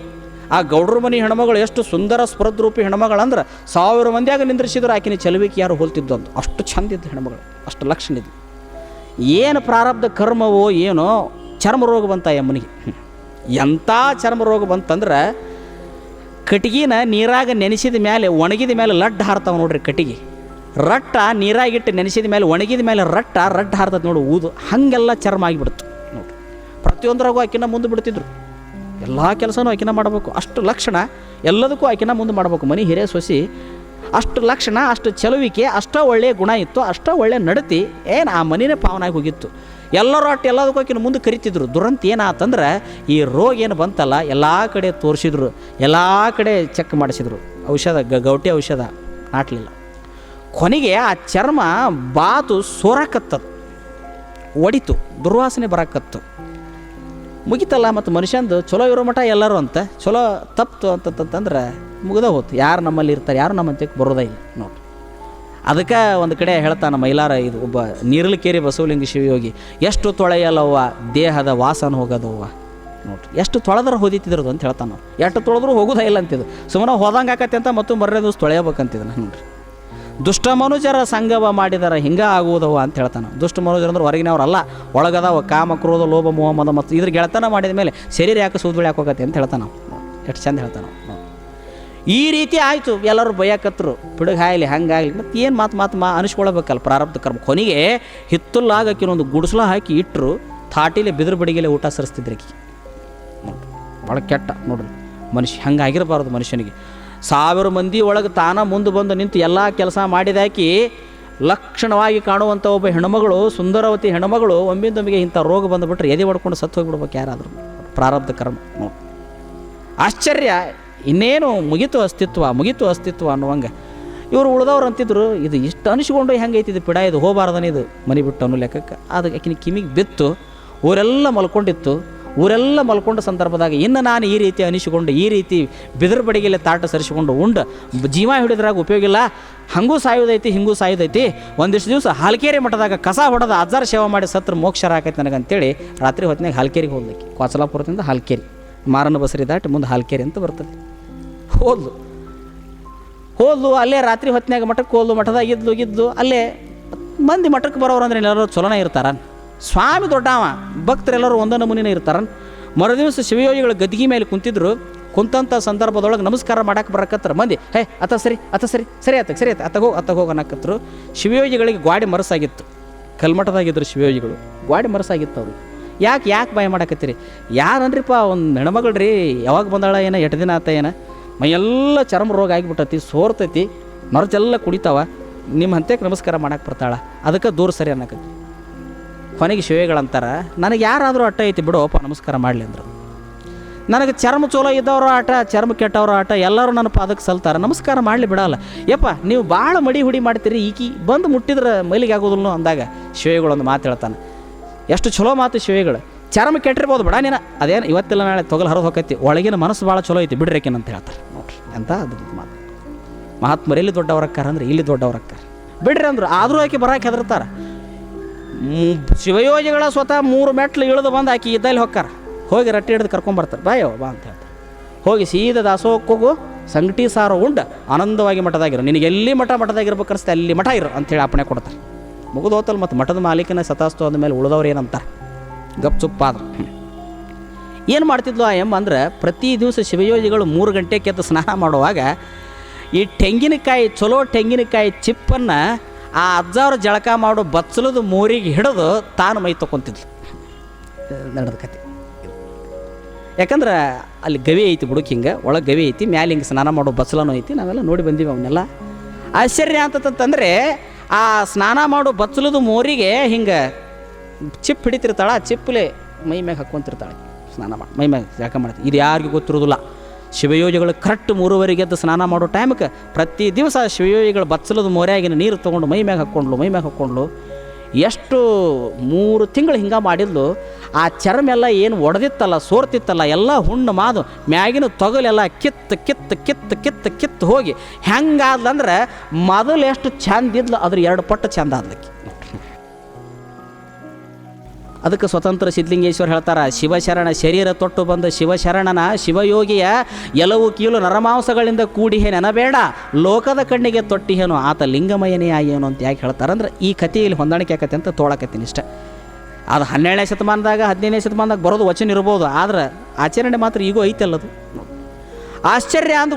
ಆ ಗೌಡ್ರ ಮನೆ ಹೆಣ್ಮಗಳು ಎಷ್ಟು ಸುಂದರ ಸ್ಪೃದ್ರೂಪಿ ಹೆಣ್ಮಗಳಂದ್ರೆ ಸಾವಿರ ಮಂದಿಯಾಗ ನಿಂದ್ರಿಸಿದ್ರು ಆಕಿನ ಚಲುವಿಕೆ ಯಾರು ಹೋಲ್ತಿದ್ದು ಅಂತ ಅಷ್ಟು ಚಂದ ಇದ್ದು ಹೆಣ್ಮಗಳು ಅಷ್ಟು ಲಕ್ಷಣ ಇದ್ದು ಏನು ಪ್ರಾರಬ್ಧ ಕರ್ಮವೋ ಏನೋ ಚರ್ಮ ರೋಗ ಬಂತ ಯಮ್ಮನಿಗೆ. ಎಂಥ ಚರ್ಮ ರೋಗ ಬಂತಂದ್ರೆ ಕಟ್ಗಿನ ನೀರಾಗ ನೆನೆಸಿದ ಮೇಲೆ, ಒಣಗಿದ ಮೇಲೆ ಲಡ್ಡು ಹಾರ್ತಾವೆ ನೋಡ್ರಿ ಕಟ್ಟಿಗೆ. ರಟ್ಟ ನೀರಾಗಿಟ್ಟು ನೆನೆಸಿದ ಮೇಲೆ, ಒಣಗಿದ ಮೇಲೆ ರಟ್ಟ ರಟ್ಟ ಹಾರ್ತದೆ ನೋಡು ಊದು. ಹಾಗೆಲ್ಲ ಚರ್ಮ ಆಗಿಬಿಡ್ತು ನೋಡ್ರಿ. ಪ್ರತಿಯೊಂದರಾಗೂ ಆಕಿನ ಮುಂದೆ ಬಿಡ್ತಿದ್ರು. ಎಲ್ಲ ಕೆಲಸನೂ ಆಕಿನ ಮಾಡಬೇಕು. ಅಷ್ಟು ಲಕ್ಷಣ ಎಲ್ಲದಕ್ಕೂ ಆಕಿನ ಮುಂದೆ ಮಾಡಬೇಕು. ಮನೆ ಹಿರೇ ಸೊಸಿ ಅಷ್ಟು ಲಕ್ಷಣ, ಅಷ್ಟು ಚಲುವಿಕೆ, ಅಷ್ಟೋ ಒಳ್ಳೆಯ ಗುಣ ಇತ್ತು, ಅಷ್ಟೋ ಒಳ್ಳೆಯ ನಡತಿ, ಏನು ಆ ಮನೆಯೇ ಪಾವನಾಗಿ ಹೋಗಿತ್ತು. ಎಲ್ಲರೂ ಅಟ್ಟು ಎಲ್ಲದಕ್ಕೋಕಿನ ಮುಂದೆ ಕರಿತಿದ್ರು. ದುರಂತ ಏನಾತಂದ್ರೆ, ಈ ರೋಗ ಏನು ಬಂತಲ್ಲ, ಎಲ್ಲ ಕಡೆ ತೋರಿಸಿದ್ರು, ಎಲ್ಲ ಕಡೆ ಚೆಕ್ ಮಾಡಿಸಿದ್ರು. ಔಷಧ, ಗ- ಗೌಟಿ ಔಷಧ ನಾಟ್ಲಿಲ್ಲ. ಕೊನೆಗೆ ಆ ಚರ್ಮ ಬಾತು ಸೋರಕತ್ತದು. ಒಡಿತು, ದುರ್ವಾಸನೆ ಬರಾಕತ್ತು. ಮುಗಿತಲ್ಲ ಮತ್ತು ಮನುಷ್ಯಂದು ಚಲೋ ಇರೋ ಮಠ ಎಲ್ಲರೂ ಅಂತ, ಚಲೋ ತಪ್ಪು ಅಂತಂತಂದ್ರೆ ಮುಗಿದ ಹೋತು. ಯಾರು ನಮ್ಮಲ್ಲಿ ಇರ್ತಾರೆ, ಯಾರು ನಮ್ಮಂತಕ್ಕೆ ಬರೋದೇ ಇಲ್ಲ ನೋಡಿ ಅದಕ್ಕೆ ಒಂದು ಕಡೆ ಹೇಳ್ತಾನೆ ಮೈಲಾರ, ಇದು ಒಬ್ಬ ನೀರಲಕೇರಿ ಬಸವಲಿಂಗ ಶಿವಯೋಗಿ, ಎಷ್ಟು ತೊಳೆಯಲ್ಲವ್ವ ದೇಹದ ವಾಸನ ಹೋಗೋದವ್ವ? ನೋಡ್ರಿ. ಎಷ್ಟು ತೊಳೆದ್ರೆ ಹೋದಿತಿದ್ರದು ಅಂತ ಹೇಳ್ತಾನೆ ಎಷ್ಟು ತೊಳೆದ್ರೂ ಹೋಗೋದೇ ಇಲ್ಲ ಅಂತಿದ್ದು. ಸುಮ್ಮನೆ ಹೋದಂಗೆ ಆಕತ್ತೆ ಅಂತ ಮತ್ತು ಮರ್ರೆ ದಿವಸ ನಾನು ನೋಡ್ರಿ. ದುಷ್ಟ ಮನುಜರ ಸಂಗವ ಮಾಡಿದರೆ ಹಿಂಗ ಆಗುವುದವ ಅಂತ ಹೇಳ್ತಾನೆ. ದುಷ್ಟ ಮನುಜರು ಅಂದ್ರೆ ಹೊರಗಿನವರಲ್ಲ ಒಳಗದವ ಕಾಮ, ಕ್ರೋಧ, ಲೋಭ, ಮೋಹ ಮತ್ತು ಇದ್ರ ಗೆಳತನ ಮಾಡಿದ ಮೇಲೆ ಶರೀರ ಯಾಕೆ ಸೂದ್ಬಿಳಿ ಹಾಕೋಕತ್ತೆ ಅಂತ ಹೇಳ್ತಾನೆ ಎಷ್ಟು ಚಂದ ಹೇಳ್ತಾನೆ ಈ ರೀತಿ ಆಯಿತು ಎಲ್ಲರೂ ಬೈಯಾಕತ್ರು. ಬಿಡುಗ ಹಾಯಲಿ ಹಂಗಾಗಲಿ ಮತ್ತು ಏನು ಮಾತು ಮಾತು ಮಾ ಅನಿಸ್ಕೊಳ್ಬೇಕಲ್ಲ ಪ್ರಾರಬ್ಧ ಕರ್ಮ. ಕೊನೆಗೆ ಒಂದು ಗುಡಿಸ್ಲ ಹಾಕಿ ಇಟ್ಟರು ತಾಟಿಲೆ ಬಿದಿರು ಬಡಿಗೆಲೆ ಊಟ ಸರಿಸ್ತಿದ್ರು ಭಾಳ ಕೆಟ್ಟ ನೋಡ್ರಿ ಮನುಷ್ಯ. ಹಂಗಾಗಿರಬಾರ್ದು ಮನುಷ್ಯನಿಗೆ. ಸಾವಿರ ಮಂದಿ ಒಳಗೆ ತಾನ ಮುಂದೆ ಬಂದು ನಿಂತು ಎಲ್ಲ ಕೆಲಸ ಮಾಡಿದಾಕಿ ಲಕ್ಷಣವಾಗಿ ಕಾಣುವಂಥ ಒಬ್ಬ ಹೆಣ್ಮಗಳು, ಸುಂದರವತಿ ಹೆಣ್ಮಗಳು ಒಮ್ಮಿಂದೊಮ್ಮಿಗೆ ಇಂಥ ರೋಗ ಬಂದುಬಿಟ್ರೆ ಎದೆ ಹೊಡ್ಕೊಂಡು ಸತ್ತು ಹೋಗ್ಬಿಡ್ಬೇಕು ಯಾರಾದರೂ. ಪ್ರಾರಬ್ಧ ಕರ್ಮ. ಆಶ್ಚರ್ಯ. ಇನ್ನೇನು ಮುಗಿತು ಅಸ್ತಿತ್ವ ಮುಗಿತು ಅಸ್ತಿತ್ವ ಅನ್ನುವಂಗೆ. ಇವರು ಉಳ್ದವ್ರು ಅಂತಿದ್ರು, ಇದು ಇಷ್ಟು ಅನಿಸ್ಕೊಂಡು ಹೆಂಗೈತಿ ಇದು ಪಿಡ, ಇದು ಹೋಗಬಾರ್ದನ ಇದು ಮನೆ ಬಿಟ್ಟು ಅನ್ನೋ ಲೆಕ್ಕಕ್ಕೆ. ಅದು ಆಕಿನ ಕಿಮಿಗೆ ಬಿತ್ತು, ಊರೆಲ್ಲ ಮಲ್ಕೊಂಡಿತ್ತು. ಊರೆಲ್ಲ ಮಲ್ಕೊಂಡ ಸಂದರ್ಭದಾಗ ಇನ್ನು ನಾನು ಈ ರೀತಿ ಅನಿಸಿಕೊಂಡು, ಈ ರೀತಿ ಬಿದಿರು ತಾಟ ಸರಿಸಿಕೊಂಡು ಉಂಡು ಜೀವ ಹಿಡಿದ್ರಾಗ ಉಪಯೋಗ ಇಲ್ಲ. ಹಂಗೂ ಸಾಯೋದೈತಿ, ಹಿಂಗೂ ಸಾಯೋದೈತಿ. ಒಂದಿಷ್ಟು ದಿವಸ ಹಾಲ್ಕೇರಿ ಮಠದಾಗ ಕಸ ಹೊಡೆದ ಅಜ್ಜಾರ ಸೇವೆ ಮಾಡಿ ಸತ್ರ ಮೋಕ್ಷರ ಆಕೈತೆ ನನಗಂತೇಳಿ ರಾತ್ರಿ ಹೊತ್ತಿನಾಗ ಹಾಲ್ಕೇರಿಗೆ ಹೋಗ್ಲಿಕ್ಕೆ. ಕೋಸಲಾಪುರದಿಂದ ಹಾಲ್ಕೇರಿ. ಮಾರನ ಬಸರಿ ದಾಟಿ ಮುಂದೆ ಹಾಲ್ಕೇರಿ ಅಂತ ಬರ್ತದೆ. ಹೋದ್ಲು. ಹೋದ್ಲು, ಅಲ್ಲೇ ರಾತ್ರಿ ಹೊತ್ತಿನಾಗ ಮಠಕ್ಕೆ ಹೋದ್ಲು, ಮಠದಾಗ ಇದ್ಲು ಇದ್ದು ಅಲ್ಲೇ ಮಂದಿ ಮಠಕ್ಕೆ ಬರೋರು ಅಂದ್ರೆ ಎಲ್ಲರೂ ಚಲೋನ ಇರ್ತಾರ. ಸ್ವಾಮಿ ದೊಡ್ಡವ, ಭಕ್ತರೆಲ್ಲರೂ ಒಂದೊಂದು ನಮೂನಿನೇ ಇರ್ತಾರ ಮರುದಿವಸ ಶಿವಯೋಗಿಗಳು ಗದ್ದಿಗೆ ಮೇಲೆ ಕುಂತಿದ್ರು ಕುಂತಂಥ ಸಂದರ್ಭದೊಳಗೆ ನಮಸ್ಕಾರ ಮಾಡಕ್ಕೆ ಬರಕತ್ತರ. ಮಂದಿ, ಹೇ ಅತ ಸರಿ ಅತ ಸರಿ ಸರಿ ಆತ ಸರಿ ಆತ ಅತ್ತ ಹೋಗಿ ಅತ್ತ ಹೋಗಿ ಅನ್ನಕತ್ರು. ಶಿವಯೋಗಿಗಳಿಗೆ ಗ್ವಾಡಿ ಮರಸಾಗಿತ್ತು. ಕಲ್ಮಠದಾಗಿದ್ದರು ಶಿವಯೋಗಿಗಳು. ಗ್ವಾಡಿ ಮರಸಾಗಿತ್ತು ಅವರು ಯಾಕೆ ಯಾಕೆ ಭಯ ಮಾಡಕತ್ತೀರಿ? ಯಾರನ್ರಿಪ್ಪ ಒಂದು ಹೆಣ್ಮಗಳು ರೀ ಯಾವಾಗ ಬಂದಾಳ ಏನ ಎಟ್ ದಿನ ಆತ ಏನ? ಮೈಯೆಲ್ಲ ಚರ್ಮ ರೋಗ ಆಗಿಬಿಟ್ಟತಿ, ಸೋರ್ತೈತಿ ಮರಚೆಲ್ಲ ಕುಡಿತಾವ ನಿಮ್ಮ ಹಂತಕ್ಕೆ ನಮಸ್ಕಾರ ಮಾಡಕ್ಕೆ ಬರ್ತಾಳ. ಅದಕ್ಕೆ ದೂರ ಸರಿ ಅನ್ನಕತ್ತಿ. ಕೊನೆಗೆ ಶಿವೆಗಳಂತಾರೆ ನನಗೆ ಯಾರಾದರೂ ಅಟ್ಟ ಐತಿ ಬಿಡು, ಅಪ್ಪ, ನಮಸ್ಕಾರ ಮಾಡಲಿ ಅಂದರು. ನನಗೆ ಚರ್ಮ ಚಲೋ ಇದ್ದವ್ರ ಆಟ, ಚರ್ಮ ಕೆಟ್ಟವ್ರ ಆಟ, ಎಲ್ಲರೂ ನನ್ನ ಪಾದಕ್ಕೆ ಸಲ್ತಾರೆ, ನಮಸ್ಕಾರ ಮಾಡಲಿ ಬಿಡಲ್ಲ. ಯಪ್ಪ, ನೀವು ಭಾಳ ಮಡಿ ಹುಡಿ ಮಾಡ್ತೀರಿ, ಈಕಿ ಬಂದು ಮುಟ್ಟಿದ್ರೆ ಮೈಲಿಗೆ ಆಗೋದಿಲ್ಲ ಅಂದಾಗ ಶಿವೆಗಳೊಂದು ಮಾತು ಹೇಳ್ತಾನೆ. ಎಷ್ಟು ಚಲೋ ಮಾತು ಶಿವೆಗಳು ಚರ್ಮ ಕೆಟ್ಟಿರ್ಬೋದು ಬಿಡ ನೀನು, ಅದೇನು ಇವತ್ತೆಲ್ಲ ನಾಳೆ ತೊಗಲು ಹರಿದು ಹೋಗೈತಿ ಒಳಗಿನ ಮನಸ್ಸು ಭಾಳ ಚಲೋ ಐತಿ ಬಿಡ್ರೇಕಿನ ಅಂತ ಹೇಳ್ತಾರೆ. ನೋಡ್ರಿ ಅಂತ ಅದು ಮಾತು. ಮಹಾತ್ಮರು ಎಲ್ಲಿ ದೊಡ್ಡವರಕ್ಕಾರ ಅಂದ್ರೆ ಇಲ್ಲಿ ದೊಡ್ಡವರಕ್ಕಾರ. ಬಿಡ್ರಿ ಅಂದ್ರು, ಆದರೂ ಆಕೆ ಬರಕ್ಕೆ ಹೆದರ್ತಾರೆ. ಶಿವಯೋಗಿಗಳ ಸ್ವತಃ ಮೂರು ಮೆಟ್ಲು ಇಳಿದು ಬಂದು ಆಕಿ ಇದ್ದಲ್ಲಿ ಹೊಕ್ಕಾರ? ಹೋಗಿ ರಟ್ಟಿ ಹಿಡಿದು ಕರ್ಕೊಂಬರ್ತಾರೆ ಬಾಯೋ ಬಾ ಅಂತ ಹೇಳ್ತಾರೆ. ಹೋಗಿ ಸೀದ ದಾಸೋಹಕ್ಕೆ ಹೋಗು ಸಂಗಟಿ ಸಾರು ಉಂಡ ಆನಂದವಾಗಿ ಮಠದಾಗಿರು. ನಿನಗೆ ಎಲ್ಲಿ ಮಠ ಮಠದಾಗಿರ್ಬೇಕು ಅನಿಸ್ತೆ ಅಲ್ಲಿ ಮಠ ಇರು ಅಂಥೇಳಿ ಅಪ್ಪಣೆ ಕೊಡ್ತಾರೆ. ಮುಗಿದು ಹೋತಲ್ ಮತ್ತು ಮಠದ ಮಾಲೀಕನ ಸತಾಸ್ತು ಅಂದಮೇಲೆ ಉಳಿದವ್ರು ಏನಂತಾರೆ? ಗಪ್ ಚುಪ್ಪಾದ್ರು ಏನು ಮಾಡ್ತಿದ್ಲು ಆ ಎಮ್ಮ ಅಂದ್ರೆ ಪ್ರತಿ ದಿವಸ ಶಿವಯೋಜಿಗಳು ಮೂರು ಗಂಟೆ ಕೆತ್ತ ಸ್ನಾನ ಮಾಡುವಾಗ ಈ ತೆಂಗಿನಕಾಯಿ ಚಲೋ ತೆಂಗಿನಕಾಯಿ ಚಿಪ್ಪನ್ನು ಆ ಅಜ್ಜವ್ರ ಜಳಕ ಮಾಡೋ ಬಚ್ಚಲದು ಮೋರಿಗೆ ಹಿಡಿದು ತಾನು ಮೈ ತೊಗೊತಿದ್ಲು ನಡೆದ ಕತೆ ಯಾಕಂದ್ರೆ ಅಲ್ಲಿ ಗವಿ ಐತಿ ಬುಡಕ್ಕೆ ಹಿಂಗೆ, ಒಳಗೆ ಗವಿ ಐತಿ, ಮ್ಯಾಲೆ ಹಿಂಗೆ ಸ್ನಾನ ಮಾಡೋ ಬಚ್ಚಲನೂ ಐತಿ, ನಾವೆಲ್ಲ ನೋಡಿ ಬಂದೀವಿ ಅವನ್ನೆಲ್ಲ. ಆಶ್ಚರ್ಯ ಅಂತಂತಂದ್ರೆ ಆ ಸ್ನಾನ ಮಾಡೋ ಬಚ್ಚಲದು ಮೋರಿಗೆ ಹಿಂಗೆ ಚಿಪ್ ಹಿಡಿತಿರ್ತಾಳೆ, ಆ ಚಿಪ್ಪಲೆ ಮೈ ಮ್ಯಾಗ ಹಾಕ್ಕೊಂತಿರ್ತಾಳೆ. ಸ್ನಾನ ಮಾಡಿ ಮೈ ಮ್ಯಾಗ ಜಳಕ ಮಾಡ್ತೀವಿ ಇದು ಯಾರಿಗೂ ಗೊತ್ತಿರೋದಿಲ್ಲ. ಶಿವಯೋಗಿಗಳು ಕರೆಕ್ಟ್ ಮೂರುವರೆಗೆ ಎದ್ದು ಸ್ನಾನ ಮಾಡೋ ಟೈಮ್ಗೆ ಪ್ರತಿ ದಿವಸ ಶಿವಯೋಗಿಗಳು ಬಚ್ಚಲದ ಮೊರೆಯಾಗಿನ ನೀರು ತೊಗೊಂಡು ಮೈ ಮ್ಯಾಗ ಹಾಕ್ಕೊಂಡ್ಲು, ಮೈ ಮ್ಯಾಗ ಹಾಕ್ಕೊಂಡ್ಲು. ಎಷ್ಟು ಮೂರು ತಿಂಗಳು ಹಿಂಗೆ ಮಾಡಿದ್ಲು, ಆ ಚರ್ಮ ಎಲ್ಲ ಏನು ಒಡೆದಿತ್ತಲ್ಲ, ಸೋರ್ತಿತ್ತಲ್ಲ, ಎಲ್ಲ ಹುಣ್ಣು ಮಾದು, ಮ್ಯಾಗಿನ ತೊಗಲೆಲ್ಲ ಕಿತ್ತು ಕಿತ್ತು ಕಿತ್ತು ಕಿತ್ತು ಕಿತ್ತು ಹೋಗಿ ಹೆಂಗಾದ್ಲಂದ್ರೆ ಮೊದಲು ಎಷ್ಟು ಚಂದ ಇದ್ಲು ಅದ್ರ ಎರಡು ಪಟ್ಟು ಚಂದ ಆದ್ಲಕ್ಕಿ. ಅದಕ್ಕೆ ಸ್ವತಂತ್ರ ಸಿದ್ಧಲಿಂಗೇಶ್ವರ ಹೇಳ್ತಾರೆ, ಶಿವಶರಣ ಶರೀರ ತೊಟ್ಟು ಬಂದ ಶಿವಶರಣನ ಶಿವಯೋಗಿಯ ಎಲವು ಕೀಲು ನರಮಾಂಸಗಳಿಂದ ಕೂಡಿಹೆ ನೆನಬೇಡ, ಲೋಕದ ಕಣ್ಣಿಗೆ ತೊಟ್ಟಿಹೇನು, ಆತ ಲಿಂಗಮಯನೇ ಆಯೇನು ಅಂತ ಯಾಕೆ ಹೇಳ್ತಾರಂದ್ರೆ ಈ ಕಥೆಯಲ್ಲಿ ಹೊಂದಾಣಿಕೆ ಆಕತೆ ಅಂತ ತೋಳಕತ್ತೀನಿ ಇಷ್ಟ. ಅದು ಹನ್ನೆರಡನೇ ಶತಮಾನದಾಗ, ಹದಿನೈದನೇ ಶತಮಾನದಾಗ ಬರೋದು ವಚನ ಇರ್ಬೋದು, ಆದ್ರೆ ಆಚರಣೆ ಮಾತ್ರ ಈಗೂ ಐತಲ್ಲದು ಆಶ್ಚರ್ಯ ಅಂದ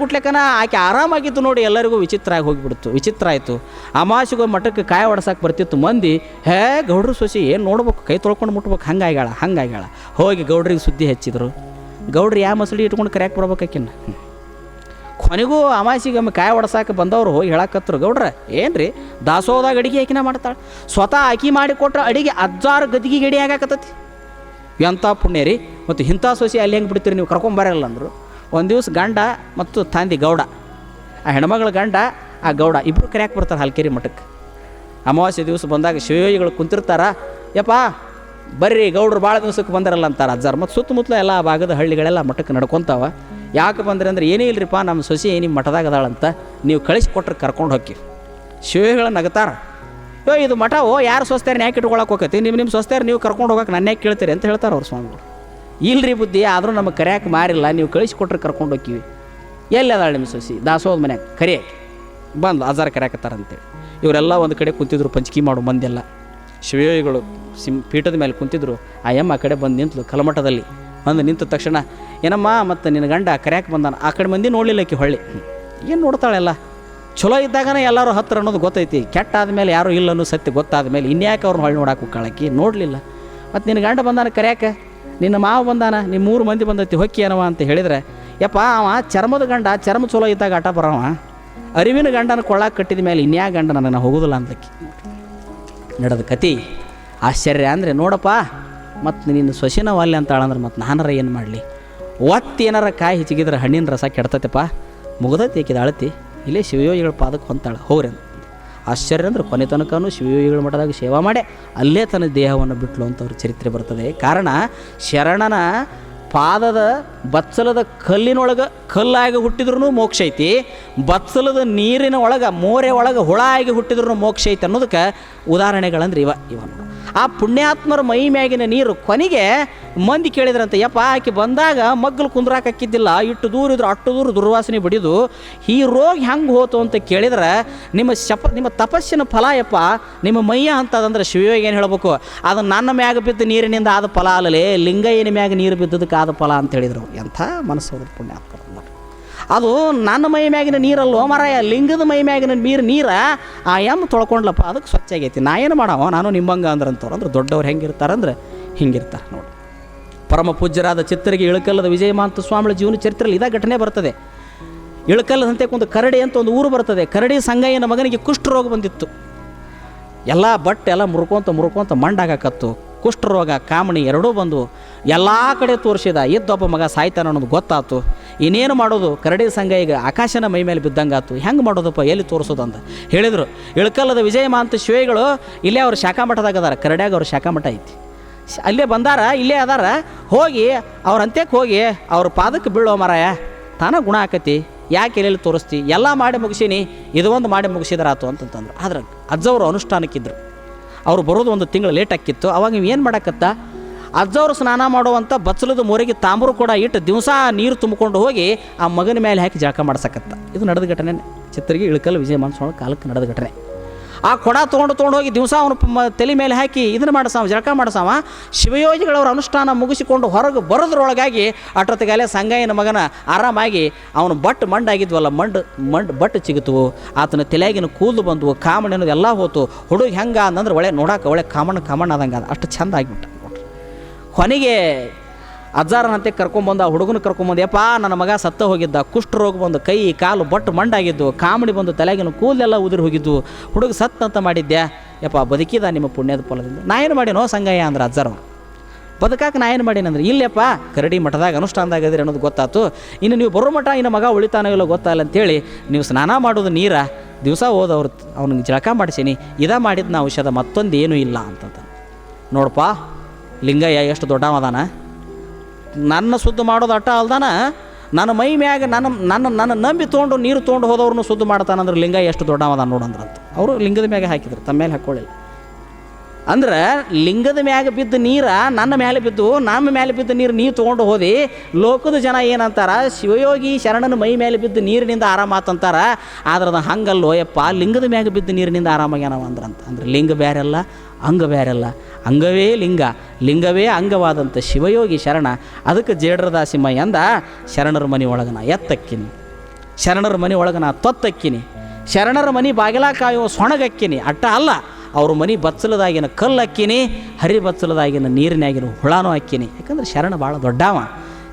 ಆಕೆ ಆರಾಮಾಗಿತ್ತು ನೋಡಿ ಎಲ್ಲರಿಗೂ ವಿಚಿತ್ರ ಆಗಿ ಹೋಗಿಬಿಡ್ತು. ವಿಚಿತ್ರ ಆಯಿತು. ಅಮಾಸಿಗೆ ಮಠಕ್ಕೆ ಕಾಯ ಹೊಡ್ಸಕ್ಕೆ ಬರ್ತಿತ್ತು ಮಂದಿ, ಹೇ ಗೌಡ್ರ ಸೊಸಿ, ಏನು ನೋಡ್ಬೇಕು? ಕೈ ತೊಳ್ಕೊಂಡು ಮುಟ್ಬೇಕು. ಹಂಗಾಗ್ಯಾಳ ಹಂಗಾಗ್ಯಾಳ. ಹೋಗಿ ಗೌಡ್ರಿಗೆ ಸುದ್ದಿ ಹೆಚ್ಚಿದ್ರು. ಗೌಡ್ರು ಯಾವ ಮಸಳಿ ಇಟ್ಕೊಂಡು ಕರ್ಯಾಕೆ ಬರ್ಬೇಕಾಕಿನ್ನ ಕೊನೆಗೂ ಅಮಾಸಿಗೆ ಒಮ್ಮೆ ಕಾಯಿ ಹೊಡ್ಸಾಕ ಬಂದವರು ಹೋಗಿ ಹೇಳಕತ್ತರು ಗೌಡ್ರ ಏನು ರೀ ದಾಸೋಹದಾಗ ಅಡಿಗೆ ಆಕಿನ ಮಾಡ್ತಾಳೆ? ಸ್ವತಃ ಆಕಿ ಮಾಡಿ ಕೊಟ್ರೆ ಅಡಿಗೆ ಅಜ್ಜಾರು ಗದಿಗೆ ಗಡಿ ಆಗಾಕತ್ತತಿ? ಎಂಥ ಪುಣ್ಯ ರೀ? ಮತ್ತು ಇಂಥ ಸೊಸಿ ಅಲ್ಲಿ ಹೆಂಗೆ ಬಿಡ್ತೀರಿ ನೀವು? ಕರ್ಕೊಂಬರಲ್ಲ ಅಂದರು. ಒಂದು ದಿವಸ ಗಂಡ ಮತ್ತು ತಂದೆ ಗೌಡ. ಆ ಹೆಣ್ಮಗಳ ಗಂಡ, ಆ ಗೌಡ. ಇಬ್ಬರು ಕರೆಯಕ್ಕೆ ಬರ್ತಾರೆ ಹಲ್ಕೇರಿ ಮಠಕ್ಕೆ ಅಮಾವಾಸ್ಯೆ ದಿವಸ ಬಂದಾಗ ಶಿವಯೋಗಿಗಳು ಕುಂತಿರ್ತಾರ, ಯಪ್ಪ, ಬರ್ರಿ, ಗೌಡ್ರು ಭಾಳ ದಿವಸಕ್ಕೆ ಬಂದರಲ್ಲ ಅಂತಾರೆ ಅಜ್ಜಾರು. ಮತ್ತು ಸುತ್ತಮುತ್ತಲ ಎಲ್ಲ ಭಾಗದ ಹಳ್ಳಿಗಳೆಲ್ಲ ಮಠಕ್ಕೆ ನಡ್ಕೊತಾವ. ಯಾಕೆ ಬಂದ್ರೆ ಅಂದ್ರೆ, ಏನೇ ಇಲ್ಲರಿಪ್ಪ ನಮ್ಮ ಸೊಸಿ ನಿಮ್ಮ ಮಠದಾಗ ಅದಾಳಂತ ನೀವು ಕಳಿಸ್ಕೊಟ್ರೆ ಕರ್ಕೊಂಡು ಹೋಗಿ ಶಿವಗಳ ನಗತಾರ. ಯೋ, ಇದು ಮಠ, ಓ, ಯಾರು ಸ್ವಸ್ಥಾರ ಯಾಕೆ ಇಟ್ಕೊಳಕ್ಕೆ ಹೋಗತಿ ನಿಮ್ಮ ನಿಮ್ಮ ಸ್ವಸ್ಥಾರ ನೀವು ಕರ್ಕೊಂಡು ಹೋಗಕ್ಕೆ ನನ್ನ ಯಾಕೆ ಕೇಳ್ತೀರಿ ಅಂತ ಹೇಳ್ತಾರೆ ಅವ್ರು ಸ್ವಾಮಿಗಳು. ಇಲ್ರಿ ಬುದ್ಧಿ, ಆದರೂ ನಮಗೆ ಕರ್ಯಾಕೆ ಮಾರಿಲ್ಲ, ನೀವು ಕಳಿಸ್ಕೊಟ್ರೆ ಕರ್ಕೊಂಡು ಹೋಗ್ತೀವಿ. ಎಲ್ಲಿ ಅದಾಳೆ ನಿಮ್ಮ ಸೊಸಿ? ದಾಸೋದ ಮನ್ಯಾಗ ಕರಿಯಾಕೆ ಬಂದು ಅಜಾರ ಕರೆಯಕತ್ತಾರಂತೇಳಿ ಇವರೆಲ್ಲ ಒಂದು ಕಡೆ ಕುಂತಿದ್ರು, ಪಂಚಕಿ ಮಾಡು ಮಂದೆಲ್ಲ ಶಿವಯೋಗಿಗಳು ಸಿಂ ಪೀಠದ ಮೇಲೆ ಕುಂತಿದ್ರು, ಆ ಯಮ್ಮ ಆ ಕಡೆ ಬಂದು ನಿಂತಲು ಕಲಮಠದಲ್ಲಿ. ಬಂದು ನಿಂತ ತಕ್ಷಣ, ಏನಮ್ಮ, ಮತ್ತು ನಿನ್ನ ಗಂಡ ಕರ್ಯಾಕೆ ಬಂದಾನ? ಆ ಕಡೆ ಮಂದಿ ನೋಡಲಿಲ್ಲ ಆಕಿ ಹೊಳ್ಳಿ. ಏನು ನೋಡ್ತಾಳೆಲ್ಲ ಚಲೋ ಇದ್ದಾಗನೇ ಎಲ್ಲರೂ ಹತ್ತಿರ ಅನ್ನೋದು ಗೊತ್ತೈತಿ. ಕೆಟ್ಟ ಆದಮೇಲೆ ಯಾರೂ ಇಲ್ಲ ಅನ್ನೋ ಸತ್ಯ ಗೊತ್ತಾದ ಮೇಲೆ ಇನ್ಯಾಕೆ ಅವ್ರನ್ನ ಹೊಳ್ಳಿ ನೋಡಕ್ಕೆ ಕಳಕಿ ನೋಡಲಿಲ್ಲ. ಮತ್ತು ನಿನ್ನ ಗಂಡ ಬಂದಾನ ಕರ್ಯಾಕೆ? ನಿನ್ನ ಮಾವ ಬಂದಾನ ನಿಮ್ಮ ಮೂರು ಮಂದಿ ಬಂದೈತಿ, ಹೊಕ್ಕಿ ಏನವ ಅಂತ ಹೇಳಿದ್ರೆ, ಯಪ್ಪ ಅವ ಚರ್ಮದ ಗಂಡ ಚರ್ಮ ಚಲೋ ಇದ್ದಾಗ ಆಟ ಬರವ ಅರಿವಿನ ಗಂಡನ ಕೊಳ್ಳಾಕ ಕಟ್ಟಿದ ಮೇಲೆ ಇನ್ಯಾ ಗಂಡ ನನಗೆ ಹೋಗೋದಿಲ್ಲ ಅಂತಕ್ಕೆ ನಡೆದ ಕತಿ, ಆಶ್ಚರ್ಯ ಅಂದರೆ ನೋಡಪ್ಪ ಮತ್ತು ನಿನ್ನ ಸೊಸಿನ ಅಂತ ಅಂತಾಳಂದ್ರೆ ಮತ್ತು ನಾನರ ಏನು ಮಾಡಲಿ? ಒತ್ತಿ ಏನಾರ ಕಾಯಿ ಹೆಚ್ಚಿಗಿದ್ರೆ ಹಣ್ಣಿನ ರಸ ಕೆಡ್ತೈತಪ್ಪ, ಮುಗ್ದೈತಿ ಏಕಿದ ಅಳತಿ, ಇಲ್ಲೇ ಶಿವಯೋಗಿಗಳ ಪಾದಕ್ಕೆ ಹೊಂತಾಳೆ, ಹೋಗ್ರಿ ಆಶ್ಚರ್ಯ ಅಂದರೆ ಕೊನೆ ತನಕನೂ ಶಿವಯೋಗಿಗಳ ಮಠದಾಗ ಸೇವಾ ಮಾಡಿ ಅಲ್ಲೇ ತನ್ನ ದೇಹವನ್ನು ಬಿಟ್ಲು ಅಂತ ಅವ್ರ ಚರಿತ್ರೆ ಬರ್ತದೆ. ಕಾರಣ ಶರಣನ ಪಾದದ ಬತ್ಸಲದ ಕಲ್ಲಿನೊಳಗೆ ಕಲ್ಲಾಗಿ ಹುಟ್ಟಿದ್ರೂ ಮೋಕ್ಷ ಐತಿ ಬತ್ಸಲದ ನೀರಿನ ಒಳಗೆ, ಮೋರೆ ಒಳಗೆ ಹುಳ ಆಗಿ ಹುಟ್ಟಿದ್ರೂ ಮೋಕ್ಷ ಐತಿ ಅನ್ನೋದಕ್ಕೆ ಉದಾಹರಣೆಗಳಂದ್ರೆ ಇವ ಇವ ಆ ಪುಣ್ಯಾತ್ಮರ ಮೈ ಮ್ಯಾಗಿನ ನೀರು ಕೊನೆಗೆ ಮಂದಿ ಕೇಳಿದ್ರಂತೆ, ಯಪ್ಪ, ಆಕೆ ಬಂದಾಗ ಮಗ್ಗಲು ಕುಂದ್ರಾಕಿದ್ದಿಲ್ಲ ಇಟ್ಟು ದೂರ ಇದ್ರು, ಅಟ್ಟು ದೂರ ದುರ್ವಾಸನೆ ಬಡಿದು, ಈ ರೋಗ ಹೆಂಗೆ ಹೋತು ಅಂತ ಕೇಳಿದ್ರೆ, ನಿಮ್ಮ ಶಪ, ನಿಮ್ಮ ತಪಸ್ಸಿನ ಫಲ, ಯಪ್ಪ, ನಿಮ್ಮ ಮೈಯ ಅಂತದಂದ್ರೆ ಶಿವಯೋಗಿ ಏನು ಹೇಳಬೇಕು ಅದು ನನ್ನ ಮ್ಯಾಗ ಬಿದ್ದ ನೀರಿನಿಂದ ಆದ ಫಲ ಅಲ್ಲಲೇ, ಲಿಂಗಯ್ಯನ ಮ್ಯಾಗ ನೀರು ಬಿದ್ದದಕ್ಕೆ ಆದ ಫಲ ಅಂತ ಹೇಳಿದರು ಎಂಥ ಮನಸ್ಸು ಪುಣ್ಯಾತ್ಮ. ಅದು ನನ್ನ ಮೈ ಮ್ಯಾಗಿನ ನೀರಲ್ಲೋ ಮರಾಯ, ಲಿಂಗದ ಮೈ ಮ್ಯಾಗಿನ ನೀರು ನೀರ, ಆ ಎಂ ತೊಳ್ಕೊಂಡ್ಲಪ್ಪ, ಅದಕ್ಕೆ ಸ್ವಚ್ಛ ಆಗೈತಿ. ನಾ ಏನು ಮಾಡವ? ನಾನು ನಿಮ್ಮಂಗ ಅಂದ್ರಂತವ್ರು. ಅಂದ್ರೆ ದೊಡ್ಡವ್ರು ಹೆಂಗಿರ್ತಾರಂದ್ರೆ ಹಿಂಗಿರ್ತಾರೆ ನೋಡಿ. ಪರಮ ಪೂಜ್ಯರಾದ ಚಿತ್ತರಿಗೆ ಇಳಕಲ್ಲದ ವಿಜಯಮಾಂತ ಸ್ವಾಮಿಗಳ ಜೀವನ ಚರಿತ್ರೆಯಲ್ಲಿ ಇದೇ ಘಟನೆ ಬರ್ತದೆ. ಇಳಕಲ್ಲದಂತೆ ಒಂದು ಕರಡಿ ಅಂತ ಒಂದು ಊರು ಬರ್ತದೆ. ಕರಡಿ ಸಂಗಯ್ಯನ ಮಗನಿಗೆ ಕುಷ್ಠರೋಗ ಬಂದಿತ್ತು. ಎಲ್ಲ ಬಟ್ಟೆ ಎಲ್ಲ ಮುರ್ಕೊಂತ ಮುರ್ಕೊಂತ ಮಂಡಾಗಕತ್ತು ಕುಷ್ಠರೋಗ, ಕಾಮಣಿ ಎರಡೂ ಬಂದು ಎಲ್ಲ ಕಡೆ ತೋರಿಸಿದ ಇದ್ದೊಬ್ಬ ಮಗ ಸಾಯ್ತಾನ ಅನ್ನೋದು ಗೊತ್ತಾತು. ಇನ್ನೇನು ಮಾಡೋದು? ಕರಡಿ ಸಂಘ ಈಗ ಆಕಾಶನ ಮೈ ಮೇಲೆ ಬಿದ್ದಂಗಾತು. ಹೆಂಗೆ ಮಾಡೋದಪ್ಪ? ಎಲ್ಲಿ ತೋರಿಸೋದಂತ? ಹೇಳಿದರು. ಇಳಕಲ್ಲದ ವಿಜಯಮಾಂತ ಶಿವೆಗಳು ಇಲ್ಲೇ ಅವ್ರ ಶಾಖಾಮಠದಾಗ ಅದಾರ ಕರಡ್ಯಾಗ ಅವ್ರ ಶಾಖಾ ಮಠ ಐತಿ ಅಲ್ಲೇ ಬಂದಾರ, ಇಲ್ಲೇ ಅದಾರ. ಹೋಗಿ ಅವ್ರ ಅಂತ್ಯಕ್ಕೆ ಹೋಗಿ ಅವ್ರ ಪಾದಕ್ಕೆ ಬೀಳೋ ಮರಾಯ, ತಾನ ಗುಣ ಆಕತಿ. ಯಾಕೆ ಎಲ್ಲೆಲ್ಲಿ ತೋರಿಸ್ತಿ? ಎಲ್ಲ ಮಾಡಿ ಮುಗಿಸೀನಿ, ಇದು ಒಂದು ಮಾಡಿ ಮುಗಿಸಿದ್ರಾತು ಅಂತಂತಂದ್ರು. ಆದ್ರೆ ಅಜ್ಜವರು ಅನುಷ್ಠಾನಕ್ಕಿದ್ರು. ಅವ್ರು ಬರೋದು ಒಂದು ತಿಂಗಳು ಲೇಟ್ ಅವಾಗ ನೀವು ಏನು ಮಾಡಕತ್ತ? ಅಜ್ಜವರು ಸ್ನಾನ ಮಾಡುವಂಥ ಬಚ್ಚಲದ ಮೊರೆಗೆ ತಾಮ್ರ ಕೂಡ ಇಟ್ಟು ದಿವಸ ನೀರು ತುಂಬಿಕೊಂಡು ಹೋಗಿ ಆ ಮಗನ ಮೇಲೆ ಹಾಕಿ ಜಳಕ ಮಾಡ್ಸಕತ್ತ. ಇದು ನಡೆದ ಘಟನೆ. ಚಿತ್ರಗೆ ಇಳಕಲ್ ವಿಜಯ ಸ್ವಾಮಿ ಕಾಲಕ್ಕೆ ನಡೆದ ಘಟನೆ. ಆ ಕೊಡ ತೊಗೊಂಡು ತೊಗೊಂಡು ಹೋಗಿ ದಿವಸ ಅವನು ತಲೆ ಮೇಲೆ ಹಾಕಿ ಇದನ್ನು ಮಾಡಿಸಾವ ಜಳಕ ಮಾಡಿಸಾವ ಶಿವಯೋಗಿಗಳವರ ಅನುಷ್ಠಾನ ಮುಗಿಸಿಕೊಂಡು ಹೊರಗೆ ಬರೋದ್ರೊಳಗಾಗಿ ಅಷ್ಟೊತ್ತಿಗಾಲೆ ಸಂಗಯ್ಯನ ಮಗನ ಆರಾಮಾಗಿ ಅವನು ಬಟ್ ಮಂಡಾಗಿದ್ವಲ್ಲ, ಮಂಡ್ ಮಂಡ್ ಬಟ್ ಚಿಗುತ್ತವು ಆತನ ತಲೆಯಾಗಿನ ಕೂದಲು ಬಂದವು ಕಾಮಣ್ಣ ಅನ್ನೋದು ಎಲ್ಲ ಹೋತು. ಹುಡುಗ ಹೆಂಗ ಅಂತಂದ್ರೆ ಒಳ್ಳೆ ನೋಡಕ್ಕೆ ಒಳ್ಳೆ ಕಾಮಣ್ಣ ಕಾಮಣ್ಣ ಆದಂಗೆ ಅಷ್ಟು ಚಂದ ಆಗಿಬಿಟ್ಟ. ನೋಡ್ರಿ ಕೊನೆಗೆ ಅಜ್ಜಾರನಂತೆ ಕರ್ಕೊಂಬಂದು, ಆ ಹುಡುಗನ ಕರ್ಕೊಂಬಂದು, ಯಪ್ಪ, ನನ್ನ ಮಗ ಸತ್ತ ಹೋಗಿದ್ದ, ಕುಷ್ಠ ರೋಗ ಬಂದು ಕೈ, ಕಾಲು ಬಟ್ಟು ಮಂಡಾಗಿದ್ದು, ಕಾಮಿಡಿ ಬಂದು ತಲೆಗಿನ ಕೂದಲೆಲ್ಲ ಉದುರಿ ಹೋಗಿದ್ದು, ಹುಡುಗ ಸತ್ ಅಂತ ಮಾಡಿದ್ದೆ ಯಪ್ಪ, ಬದುಕಿದ ನಿಮ್ಮ ಪುಣ್ಯದ ಫಲದಿಂದ. ನಾ ಏನು ಮಾಡೀನೋ ಸಂಗಯ್ಯ? ಅಂದ್ರೆ ಅಜ್ಜಾರ ಬದುಕಾಕ ನಾ ಏನು ಮಾಡೀನಿ ಅಂದ್ರೆ ಇಲ್ಲಪ್ಪ, ಕರಡಿ ಮಠದಾಗ ಅನುಷ್ಠಾನದಾಗ ಅದಿರಿ ಅನ್ನೋದು ಗೊತ್ತಾಯ್ತು ಇನ್ನು ನೀವು ಬರೋ ಮಠ, ಇನ್ನು ಮಗ ಉಳಿತಾನೋ ಇಲ್ಲ ಗೊತ್ತಾಗಲ್ಲ ಅಂತೇಳಿ, ನೀವು ಸ್ನಾನ ಮಾಡೋದು ನೀರ, ದಿವಸ ಹೋದವ್ರು ಅವ್ನಿಗೆ ಜಳಕ ಮಾಡಿಸೀನಿ. ಇದ ನಾ ಔಷಧ ಮತ್ತೊಂದು ಏನೂ ಇಲ್ಲ ಅಂತಂತ. ನೋಡಪ್ಪ ಲಿಂಗಯ್ಯ ಎಷ್ಟು ದೊಡ್ಡವದಾನ ನನ್ನ ಶುದ್ಧ ಮಾಡೋದು ಅಟ್ಟ ಅಲ್ದಾನ? ನನ್ನ ಮೈ ಮ್ಯಾಗ ನನ್ನ ನನ್ನ ನನ್ನ ನಂಬಿ ತೊಗೊಂಡು, ನೀರು ತೊಗೊಂಡು ಹೋದವ್ರನ್ನ ಶುದ್ಧ ಮಾಡ್ತಾನಂದ್ರೆ ಲಿಂಗ ಎಷ್ಟು ದೊಡ್ಡವದ ನೋಡಂದ್ರಂತ ಅವರು ಲಿಂಗದ ಮ್ಯಾಗೆ ಹಾಕಿದ್ರು, ತಮ್ಮ ಮೇಲೆ ಹಾಕ್ಕೊಳ್ಳಿಲ್ಲ. ಅಂದ್ರೆ ಲಿಂಗದ ಮ್ಯಾಗ ಬಿದ್ದ ನೀರ ನನ್ನ ಮೇಲೆ ಬಿದ್ದು, ನಮ್ಮ ಮೇಲೆ ಬಿದ್ದ ನೀರು ನೀ ತೊಗೊಂಡು ಹೋದಿ. ಲೋಕದ ಜನ ಏನಂತಾರ, ಶಿವಯೋಗಿ ಶರಣನ ಮೈ ಮೇಲೆ ಬಿದ್ದ ನೀರಿನಿಂದ ಆರಾಮಾತಂತಾರ ಆದ್ರೆ ಅದು ಹಂಗಲ್ಲೋ, ಯಪ್ಪ, ಲಿಂಗದ ಮ್ಯಾಗ ಬಿದ್ದ ನೀರಿನಿಂದ ಆರಾಮಾಗ್ಯಾನವ ಅಂದ್ರಂತ. ಅಂದ್ರೆ ಲಿಂಗ ಬೇರೆಲ್ಲ ಅಂಗ ಬೇರೆಲ್ಲ ಅಂಗವೇ ಲಿಂಗ, ಲಿಂಗವೇ ಅಂಗವಾದಂಥ ಶಿವಯೋಗಿ ಶರಣ. ಅದಕ್ಕೆ ಜೇಡ್ರದಾಸಿಮ ಎಂದ, ಶರಣರ ಮನೆ ಒಳಗನ ಎತ್ತಕ್ಕಿನಿ. ಶರಣರ ಮನೆ ಒಳಗನ ತೊತ್ತಕ್ಕಿನಿ. ಶರಣರ ಮನೆ ಬಾಗಿಲ ಕಾಯುವ ಸೊಣಗಕ್ಕಿನಿ. ಅಟ್ಟ ಅಲ್ಲ ಅವ್ರ ಮನೆ ಬಚ್ಚಲದಾಗಿನ ಕಲ್ಲು ಅಕ್ಕಿನಿ ಹರಿ ಬಚ್ಚಲದಾಗಿನ ನೀರಿನಾಗಿನ ಹುಳಾನು ಅಕ್ಕಿನಿ ಯಾಕಂದ್ರೆ ಶರಣ ಭಾಳ ದೊಡ್ಡವ.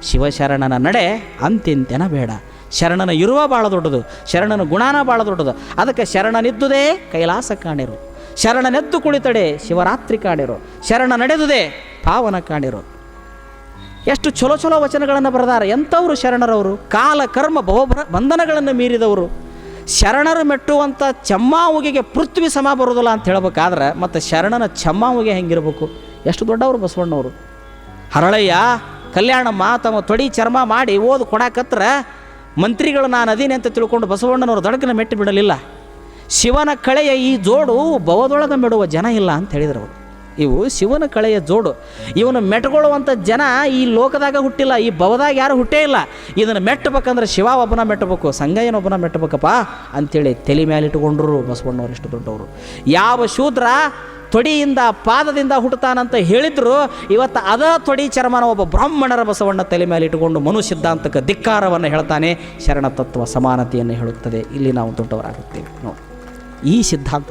ಶಿವಶರಣನ ನಡೆ ಅಂತಿಂತೆನ ಬೇಡ. ಶರಣನ ಇರುವ ಭಾಳ ದೊಡ್ಡದು, ಶರಣನ ಗುಣಾನ ಭಾಳ ದೊಡ್ಡದು. ಅದಕ್ಕೆ ಶರಣನಿದ್ದುದೇ ಕೈಲಾಸ ಕಾಣಿರು. ಶರಣನೆದ್ದು ಕುಳಿತಡೆ ಶಿವರಾತ್ರಿ ಕಾಣಿರು. ಶರಣ ನಡೆದುದೇ ಪಾವನ ಕಾಣಿರು. ಎಷ್ಟು ಚಲೋ ಚಲೋ ವಚನಗಳನ್ನು ಬರೆದಾರೆ. ಎಂಥವ್ರು ಶರಣರವರು? ಕಾಲ, ಕರ್ಮ, ಭವಭ್ರ, ಬಂಧನಗಳನ್ನು ಮೀರಿದವರು. ಶರಣರು ಮೆಟ್ಟುವಂಥ ಚಮ್ಮಾವುಗೆಗೆ ಪೃಥ್ವಿ ಸಮ ಬರೋದಿಲ್ಲ ಅಂತ ಹೇಳ್ಬೇಕಾದ್ರೆ ಮತ್ತು ಶರಣನ ಚಮ್ಮಾವುಗೆ ಹೆಂಗಿರಬೇಕು? ಎಷ್ಟು ದೊಡ್ಡವರು ಬಸವಣ್ಣವರು. ಹರಳಯ್ಯ, ಕಲ್ಯಾಣಮ್ಮ, ತಮ್ಮ ತೊಡಿ ಚರ್ಮ ಮಾಡಿ ಓದು ಕೊಡಾಕತ್ರ ಮಂತ್ರಿಗಳು ನಾನು ಅದೀನಿ ಅಂತ ತಿಳ್ಕೊಂಡು ಬಸವಣ್ಣನವರು ದಡಕನ ಮೆಟ್ಟು ಬಿಡಲಿಲ್ಲ. ಶಿವನ ಕಳೆಯ ಈ ಜೋಡು ಬವದೊಳಗ ಮೆಡುವ ಜನ ಇಲ್ಲ ಅಂತ ಹೇಳಿದರು ಅವರು. ಇವು ಶಿವನ ಕಳೆಯ ಜೋಡು. ಇವನು ಮೆಟ್ಕೊಳ್ಳುವಂಥ ಜನ ಈ ಲೋಕದಾಗ ಹುಟ್ಟಿಲ್ಲ, ಈ ಭವದಾಗ ಯಾರು ಹುಟ್ಟೇ ಇಲ್ಲ. ಇದನ್ನು ಮೆಟ್ಟಬೇಕಂದ್ರೆ ಶಿವ ಒಬ್ಬನ ಮೆಟ್ಟಬೇಕು ಸಂಗಯ್ಯನೊಬ್ಬನ ಮೆಟ್ಟಬೇಕಪ್ಪ ಅಂಥೇಳಿ ತಲೆ ಮೇಲೆ ಇಟ್ಟುಕೊಂಡ್ರು ಬಸವಣ್ಣವ್ರು ಎಷ್ಟು ದೊಡ್ಡವರು. ಯಾವ ಶೂದ್ರ ತೊಡಿಯಿಂದ, ಪಾದದಿಂದ ಹುಟ್ಟುತ್ತಾನಂತ ಹೇಳಿದ್ರು, ಇವತ್ತು ಅದ ತೊಡಿ ಚರ್ಮನ ಒಬ್ಬ ಬ್ರಾಹ್ಮಣರ ಬಸವಣ್ಣ ತಲೆ ಮೇಲೆ ಇಟ್ಟುಕೊಂಡು ಮನು ಸಿದ್ಧಾಂತಕ್ಕೆ ಧಿಕ್ಕಾರವನ್ನು ಹೇಳ್ತಾನೆ ಶರಣ ತತ್ವ ಸಮಾನತೆಯನ್ನು ಹೇಳುತ್ತದೆ. ಇಲ್ಲಿ ನಾವು ದೊಡ್ಡವರಾಗುತ್ತೇವೆ. ನೋಡಿ, ಈ ಸಿದ್ಧಾಂತ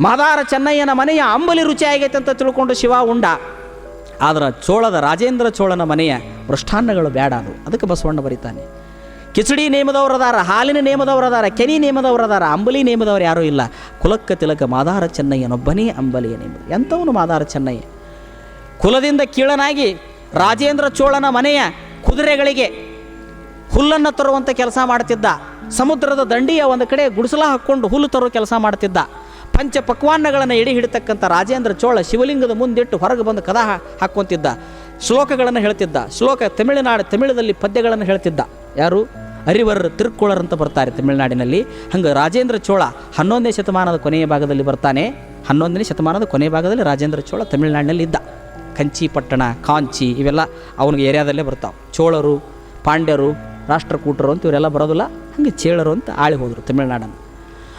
ಮಾದಾರ ಚೆನ್ನಯ್ಯನ ಮನೆಯ ಅಂಬಲಿ ರುಚಿ ಆಗೈತೆ ಅಂತ ತಿಳ್ಕೊಂಡು ಶಿವ ಉಂಡ. ಆದ್ರೆ ಚೋಳದ ರಾಜೇಂದ್ರ ಚೋಳನ ಮನೆಯ ಮೃಷ್ಟಾನ್ನಗಳು ಬೇಡ ಅದು. ಅದಕ್ಕೆ ಬಸವಣ್ಣ ಬರೀತಾನೆ. ಕಿಚಡಿ ನೇಮದವ್ರು ಹಾಲಿನ ನೇಮದವ್ರು ಕೆನಿ ನೇಮದವ್ರು ಅದಾರ, ಅಂಬಲಿ ನೇಮದವ್ರು ಯಾರೂ ಇಲ್ಲ. ಕುಲಕ್ಕ ತಿಲಕ ಮಾದಾರ ಚೆನ್ನಯ್ಯನೊಬ್ಬನೇ ಅಂಬಲಿಯ ನೇಮ ಎಂಥವನು ಮಾದಾರ ಚೆನ್ನಯ್ಯ? ಕುಲದಿಂದ ಕೀಳನಾಗಿ ರಾಜೇಂದ್ರ ಚೋಳನ ಮನೆಯ ಕುದುರೆಗಳಿಗೆ ಹುಲ್ಲನ್ನು ತರುವಂಥ ಕೆಲಸ ಮಾಡ್ತಿದ್ದ. ಸಮುದ್ರದ ದಂಡಿಯ ಒಂದು ಕಡೆ ಗುಡಿಸಲ ಹಾಕ್ಕೊಂಡು ಹುಲ್ಲು ತರೋ ಕೆಲಸ ಮಾಡ್ತಿದ್ದ. ಪಂಚ ಪಕ್ವಾನ್ನಗಳನ್ನು ಎಡಿ ಹಿಡಿತಕ್ಕಂಥ ರಾಜೇಂದ್ರ ಚೋಳ ಶಿವಲಿಂಗದ ಮುಂದಿಟ್ಟು ಹೊರಗೆ ಬಂದು ಕದ ಹಾಕ್ಕೊಂತಿದ್ದ ಶ್ಲೋಕಗಳನ್ನು ಹೇಳ್ತಿದ್ದ. ಶ್ಲೋಕ ತಮಿಳುನಾಡು ತಮಿಳದಲ್ಲಿ ಪದ್ಯಗಳನ್ನು ಹೇಳ್ತಿದ್ದ. ಯಾರು? ಅರಿವರ್ ತಿರುಕ್ಕುಳರ್ ಅಂತ ಬರ್ತಾರೆ ತಮಿಳುನಾಡಿನಲ್ಲಿ. ಹಂಗೆ ರಾಜೇಂದ್ರ ಚೋಳ ಹನ್ನೊಂದನೇ ಶತಮಾನದ ಕೊನೆಯ ಭಾಗದಲ್ಲಿ ಬರ್ತಾನೆ. ಹನ್ನೊಂದನೇ ಶತಮಾನದ ಕೊನೆಯ ಭಾಗದಲ್ಲಿ ರಾಜೇಂದ್ರ ಚೋಳ ತಮಿಳುನಾಡಿನಲ್ಲಿ ಇದ್ದ. ಕಂಚಿ, ಪಟ್ಟಣ, ಕಾಂಚಿ ಇವೆಲ್ಲ ಅವನಿಗೆ ಏರಿಯಾದಲ್ಲೇ ಬರ್ತಾವೆ. ಚೋಳರು, ಪಾಂಡ್ಯರು, ರಾಷ್ಟ್ರಕೂಟರು ಅಂತ ಇವರೆಲ್ಲ ಬರೋದಿಲ್ಲ. ಹಂಗೆ ಚೇಳರು ಅಂತ ಆಳಿ ಹೋದರು ತಮಿಳುನಾಡನ್ನು.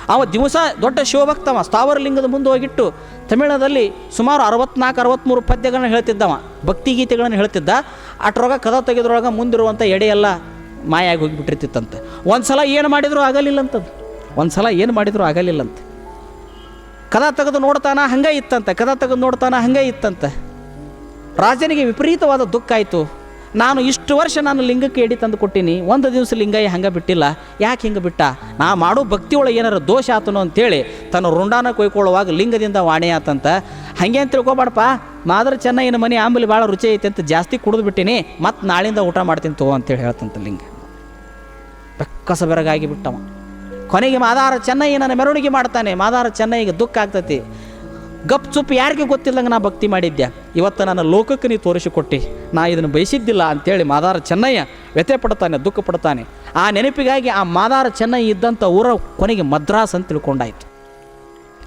ಅವ ದಿವಸ ದೊಡ್ಡ ಶಿವಭಕ್ತವ. ಸ್ಥಾವರಲಿಂಗದ ಮುಂದೆ ಹೋಗಿಟ್ಟು ತಮಿಳದಲ್ಲಿ ಸುಮಾರು ಅರವತ್ನಾಲ್ಕು ಅರವತ್ತ್ಮೂರು ಪದ್ಯಗಳನ್ನ ಹೇಳ್ತಿದ್ದವ. ಭಕ್ತಿಗೀತೆಗಳನ್ನು ಹೇಳ್ತಿದ್ದ. ಅಟ್ರೊಳಗೆ ಕದ ತೆಗೆದ್ರೊಳಗೆ ಮುಂದಿರುವಂಥ ಎಡೆ ಎಲ್ಲ ಮಾಯಾಗಿ ಹೋಗಿಬಿಟ್ಟಿರ್ತಿತ್ತಂತೆ. ಒಂದು ಸಲ ಏನು ಮಾಡಿದರೂ ಆಗಲಿಲ್ಲ ಅಂತದು ಒಂದು ಸಲ ಏನು ಮಾಡಿದರೂ ಆಗಲಿಲ್ಲಂತೆ. ಕದ ತೆಗೆದು ನೋಡ್ತಾನ ಹಂಗೆ ಇತ್ತಂತೆ. ಕದ ತೆಗೆದು ನೋಡ್ತಾನ ಹಂಗೆ ಇತ್ತಂತೆ. ರಾಜನಿಗೆ ವಿಪರೀತವಾದ ದುಃಖ ಆಯಿತು. ನಾನು ಇಷ್ಟು ವರ್ಷ ನಾನು ಲಿಂಗಕ್ಕೆ ಎಡಿ ತಂದು ಕೊಟ್ಟೀನಿ, ಒಂದು ದಿವಸ ಲಿಂಗಯ್ಯ ಹಂಗೆ ಬಿಟ್ಟಿಲ್ಲ. ಯಾಕೆ ಹಿಂಗೆ ಬಿಟ್ಟ? ನಾ ಮಾಡೋ ಭಕ್ತಿ ಒಳಗೆ ಏನಾರು ದೋಷ ಆತನೋ ಅಂತೇಳಿ ತನ್ನ ರುಂಡಾನ ಕೊಯ್ಕೊಳ್ಳುವಾಗ ಲಿಂಗದಿಂದ ವಾಣಿ ಆತಂತ, ಹಂಗೆ ಅಂತ ತಿಳ್ಕೊಬಾಡಪ್ಪ. ಮಾದ್ರ ಚೆನ್ನೈನ ಮನೆ ಆಂಬಲಿ ಭಾಳ ರುಚಿ ಐತೆ ಅಂತ ಜಾಸ್ತಿ ಕುಡಿದು ಬಿಟ್ಟಿನಿ, ಮತ್ತು ನಾಳಿಂದ ಊಟ ಮಾಡ್ತೀನಿ ತಗೋ ಅಂತೇಳಿ ಹೇಳ್ತಂತ ಲಿಂಗ. ಬೆಕ್ಕಸ ಬೆರಗಾಗಿ ಬಿಟ್ಟವ. ಕೊನೆಗೆ ಮಾದಾರ ಚೆನ್ನಯ್ಯನ ಮೆರವಣಿಗೆ ಮಾಡ್ತಾನೆ. ಮಾದಾರ ಚೆನ್ನೈಗೆ ದುಃಖ ಆಗ್ತೈತಿ. ಗಪ್ ಚುಪ್ ಯಾರಿಗೆ ಗೊತ್ತಿಲ್ಲಂಗೆ ನಾ ಭಕ್ತಿ ಮಾಡಿದ್ದೆ ಇವತ್ತು ನನ್ನ ಲೋಕಕ್ಕೆ ನೀ ತೋರಿಸಿಕೊಟ್ಟಿ. ನಾ ಇದನ್ನು ಬಯಸಿದ್ದಿಲ್ಲ ಅಂತೇಳಿ ಮಾದಾರ ಚೆನ್ನಯ್ಯ ವ್ಯಥೆ ಪಡ್ತಾನೆ, ದುಃಖ ಪಡ್ತಾನೆ. ಆ ನೆನಪಿಗಾಗಿ ಆ ಮಾದಾರ ಚೆನ್ನಯ್ಯ ಇದ್ದಂಥ ಊರ ಕೊನೆಗೆ ಮದ್ರಾಸ್ ಅಂತ ತಿಳ್ಕೊಂಡಾಯಿತು.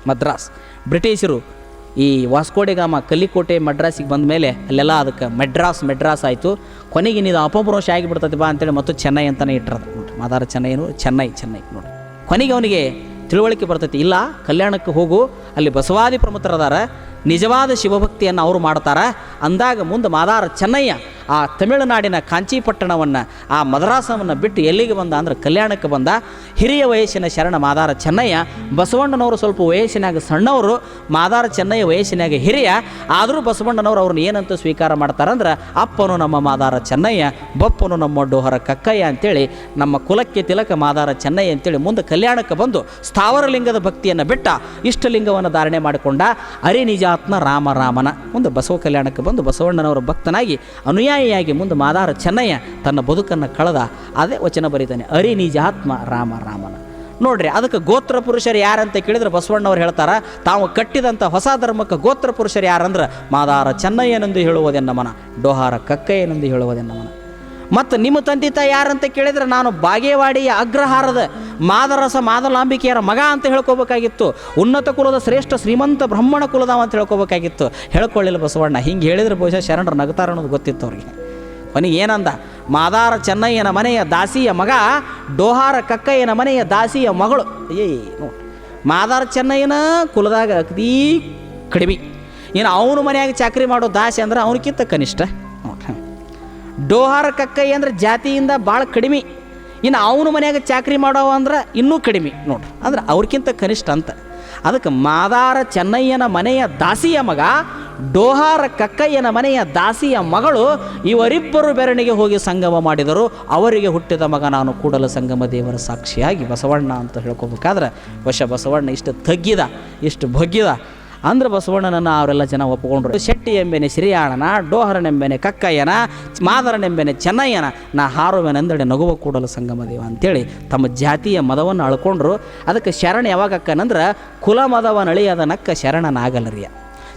ಮದ್ರಾಸ್. ಬ್ರಿಟಿಷರು ಈ ವಾಸ್ಕೋಡೆಗಾಮ ಕಲ್ಲಿಕೋಟೆ ಮಡ್ರಾಸಿಗೆ ಬಂದ ಮೇಲೆ ಅಲ್ಲೆಲ್ಲ ಅದಕ್ಕೆ ಮೆಡ್ರಾಸ್ ಮೆಡ್ರಾಸ್ ಆಯಿತು. ಕೊನೆಗೆ ನೀನು ಅಪಭ್ರಂಶ ಆಗಿಬಿಡ್ತದೆ ಬಾ ಅಂತೇಳಿ ಮತ್ತು ಚೆನ್ನೈ ಅಂತಲೇ ಇಟ್ಟಿರೋದು ನೋಡ್ರಿ ಮಾದಾರ ಚೆನ್ನೈನು ಚೆನ್ನೈ ಚೆನ್ನೈ ನೋಡಿ. ಕೊನೆಗೆ ಅವನಿಗೆ ತಿಳುವಳಿಕೆ ಬರ್ತೈತಿ. ಇಲ್ಲ ಕಲ್ಯಾಣಕ್ಕೆ ಹೋಗು. ಅಲ್ಲಿ ಬಸವಾದಿ ಪ್ರಮುಖರದಾರ. ನಿಜವಾದ ಶಿವಭಕ್ತಿಯನ್ನು ಅವರು ಮಾಡ್ತಾರೆ. ಅಂದಾಗ ಮುಂದೆ ಮಾದಾರ ಚೆನ್ನಯ್ಯ ಆ ತಮಿಳುನಾಡಿನ ಕಾಂಚಿಪಟ್ಟಣವನ್ನು, ಆ ಮದ್ರಾಸವನ್ನು ಬಿಟ್ಟು ಎಲ್ಲಿಗೆ ಬಂದ ಅಂದ್ರೆ ಕಲ್ಯಾಣಕ್ಕೆ ಬಂದ. ಹಿರಿಯ ವಯಸ್ಸಿನ ಶರಣ ಮಾದಾರ ಚೆನ್ನಯ್ಯ, ಬಸವಣ್ಣನವರು ಸ್ವಲ್ಪ ವಯಸ್ಸಿನಾಗ ಸಣ್ಣವರು, ಮಾದಾರ ಚೆನ್ನಯ್ಯ ವಯಸ್ಸಿನಾಗ ಹಿರಿಯ. ಆದರೂ ಬಸವಣ್ಣನವರು ಅವ್ರನ್ನ ಏನಂತ ಸ್ವೀಕಾರ ಮಾಡ್ತಾರಂದ್ರೆ ಅಪ್ಪನು ನಮ್ಮ ಮಾದಾರ ಚೆನ್ನಯ್ಯ, ಬಪ್ಪನು ನಮ್ಮ ಡೋಹರ ಕಕ್ಕಯ್ಯ ಅಂತೇಳಿ ನಮ್ಮ ಕುಲಕ್ಕೆ ತಿಲಕ ಮಾದಾರ ಚೆನ್ನಯ್ಯ ಅಂತೇಳಿ ಮುಂದೆ ಕಲ್ಯಾಣಕ್ಕೆ ಬಂದು ಸ್ಥಾವರಲಿಂಗದ ಭಕ್ತಿಯನ್ನು ಬಿಟ್ಟ ಇಷ್ಟಲಿಂಗವನ್ನು ಧಾರಣೆ ಮಾಡಿಕೊಂಡ. ಅರಿನಿಜಾತ್ಮ ರಾಮ ರಾಮನ. ಮುಂದೆ ಬಸವ ಕಲ್ಯಾಣಕ್ಕೆ ಬಂದು ಬಸವಣ್ಣನವರ ಭಕ್ತನಾಗಿ ಅನುಯಾಯಿಯಾಗಿ ಮುಂದೆ ಮಾದಾರ ಚೆನ್ನಯ್ಯ ತನ್ನ ಬದುಕನ್ನು ಕಳೆದ ಅದೇ ವಚನ ಬರೀತಾನೆ, ಅರಿ ನಿಜಾತ್ಮ ರಾಮ ರಾಮನ. ನೋಡ್ರಿ, ಅದಕ್ಕೆ ಗೋತ್ರ ಪುರುಷರು ಯಾರಂತ ಕೇಳಿದ್ರೆ ಬಸವಣ್ಣವ್ರು ಹೇಳ್ತಾರೆ, ತಾವು ಕಟ್ಟಿದಂಥ ಹೊಸ ಧರ್ಮಕ್ಕೆ ಗೋತ್ರ ಪುರುಷರು ಯಾರಂದ್ರೆ ಮಾದಾರ ಚೆನ್ನಯ್ಯನೆಂದು ಹೇಳುವುದೆನ್ನಮನ, ಡೋಹಾರ ಕಕ್ಕಯ್ಯನೆಂದು ಹೇಳುವುದೆನ್ನಮನ. ಮತ್ತು ನಿಮ್ಮ ತಂದೆ ತಾಯಿ ಯಾರಂತ ಕೇಳಿದ್ರೆ ನಾನು ಬಾಗೇವಾಡಿಯ ಅಗ್ರಹಾರದ ಮಾದರಸ ಮಾದಲಾಂಬಿಕೆಯರ ಮಗ ಅಂತ ಹೇಳ್ಕೋಬೇಕಾಗಿತ್ತು ಉನ್ನತ ಕುಲದ ಶ್ರೇಷ್ಠ ಶ್ರೀಮಂತ ಬ್ರಹ್ಮಣ ಕುಲದವ ಅಂತ ಹೇಳ್ಕೋಬೇಕಾಗಿತ್ತು ಹೇಳ್ಕೊಳ್ಳಿಲ್ಲ ಬಸವಣ್ಣ, ಹಿಂಗೆ ಹೇಳಿದ್ರೆ ಬಹುಶಃ ಶರಣರು ನಗ್ತಾರ ಅನ್ನೋದು ಗೊತ್ತಿತ್ತು ಅವ್ರಿಗೆ. ಕೊನೆಗೆ ಏನಂದ? ಮಾದಾರ ಚೆನ್ನಯ್ಯನ ಮನೆಯ ದಾಸಿಯ ಮಗ, ಡೋಹಾರ ಕಕ್ಕಯ್ಯನ ಮನೆಯ ದಾಸಿಯ ಮಗಳು. ಏ ನೋಡಿ. ಮಾದಾರ ಚೆನ್ನಯ್ಯನ ಕುಲದಾಗ ಅಗದಿ ಕಡಿಮೆ. ಇನ್ನು ಅವನ ಮನೆಯಾಗ ಚಾಕ್ರಿ ಮಾಡೋ ದಾಸಿ ಅಂದ್ರೆ ಅವನಕ್ಕಿಂತ ಕನಿಷ್ಠ. ಡೋಹಾರ ಕಕ್ಕಯ್ಯ ಅಂದ್ರೆ ಜಾತಿಯಿಂದ ಭಾಳ ಕಡಿಮೆ. ಇನ್ನು ಅವನ ಮನೆಯಾಗ ಚಾಕ್ರಿ ಮಾಡೋವ ಅಂದ್ರೆ ಇನ್ನೂ ಕಡಿಮೆ ನೋಡ್ರಿ. ಅಂದ್ರೆ ಅವ್ರಿಗಿಂತ ಕನಿಷ್ಠ ಅಂತ. ಅದಕ್ಕೆ ಮಾದಾರ ಚೆನ್ನಯ್ಯನ ಮನೆಯ ದಾಸಿಯ ಮಗ, ಡೋಹಾರ ಕಕ್ಕಯ್ಯನ ಮನೆಯ ದಾಸಿಯ ಮಗಳು ಇವರಿಬ್ಬರು ಬೆರಣಿಗೆ ಹೋಗಿ ಸಂಗಮ ಮಾಡಿದರು. ಅವರಿಗೆ ಹುಟ್ಟಿದ ಮಗ ನಾನು ಕೂಡಲ ಸಂಗಮ ದೇವರ ಸಾಕ್ಷಿಯಾಗಿ ಬಸವಣ್ಣ ಅಂತ ಹೇಳ್ಕೊಬೇಕಾದ್ರೆ, ವಶ ಬಸವಣ್ಣ ಇಷ್ಟು ತಗ್ಗಿದ, ಇಷ್ಟು ಬಗ್ಗಿದ ಅಂದ್ರೆ ಬಸವಣ್ಣನನ್ನು ಅವರೆಲ್ಲ ಜನ ಒಪ್ಪಿಕೊಂಡ್ರು ಶೆಟ್ಟಿ ಎಂಬೆನೆ ಸಿರಿಯಾಳನ ಡೋಹರನೆಂಬೆನೆ ಕಕ್ಕಯ್ಯನ ಮಾದರನೆಂಬೆನೆ ಚೆನ್ನಯ್ಯನ, ನಾ ಹಾರುವೆನೆಂದಡೆ ನಗುವ ಕೂಡಲು ಸಂಗಮ ದೇವ ಅಂತೇಳಿ ತಮ್ಮ ಜಾತಿಯ ಮದವನ್ನು ಅಳ್ಕೊಂಡ್ರು. ಅದಕ್ಕೆ ಶರಣ ಯಾವಾಗ ಅಕ್ಕನಂದ್ರೆ ಕುಲ ಮದವನಳಿಯದ ನಕ್ಕ ಶರಣನಾಗಲರಿಯ.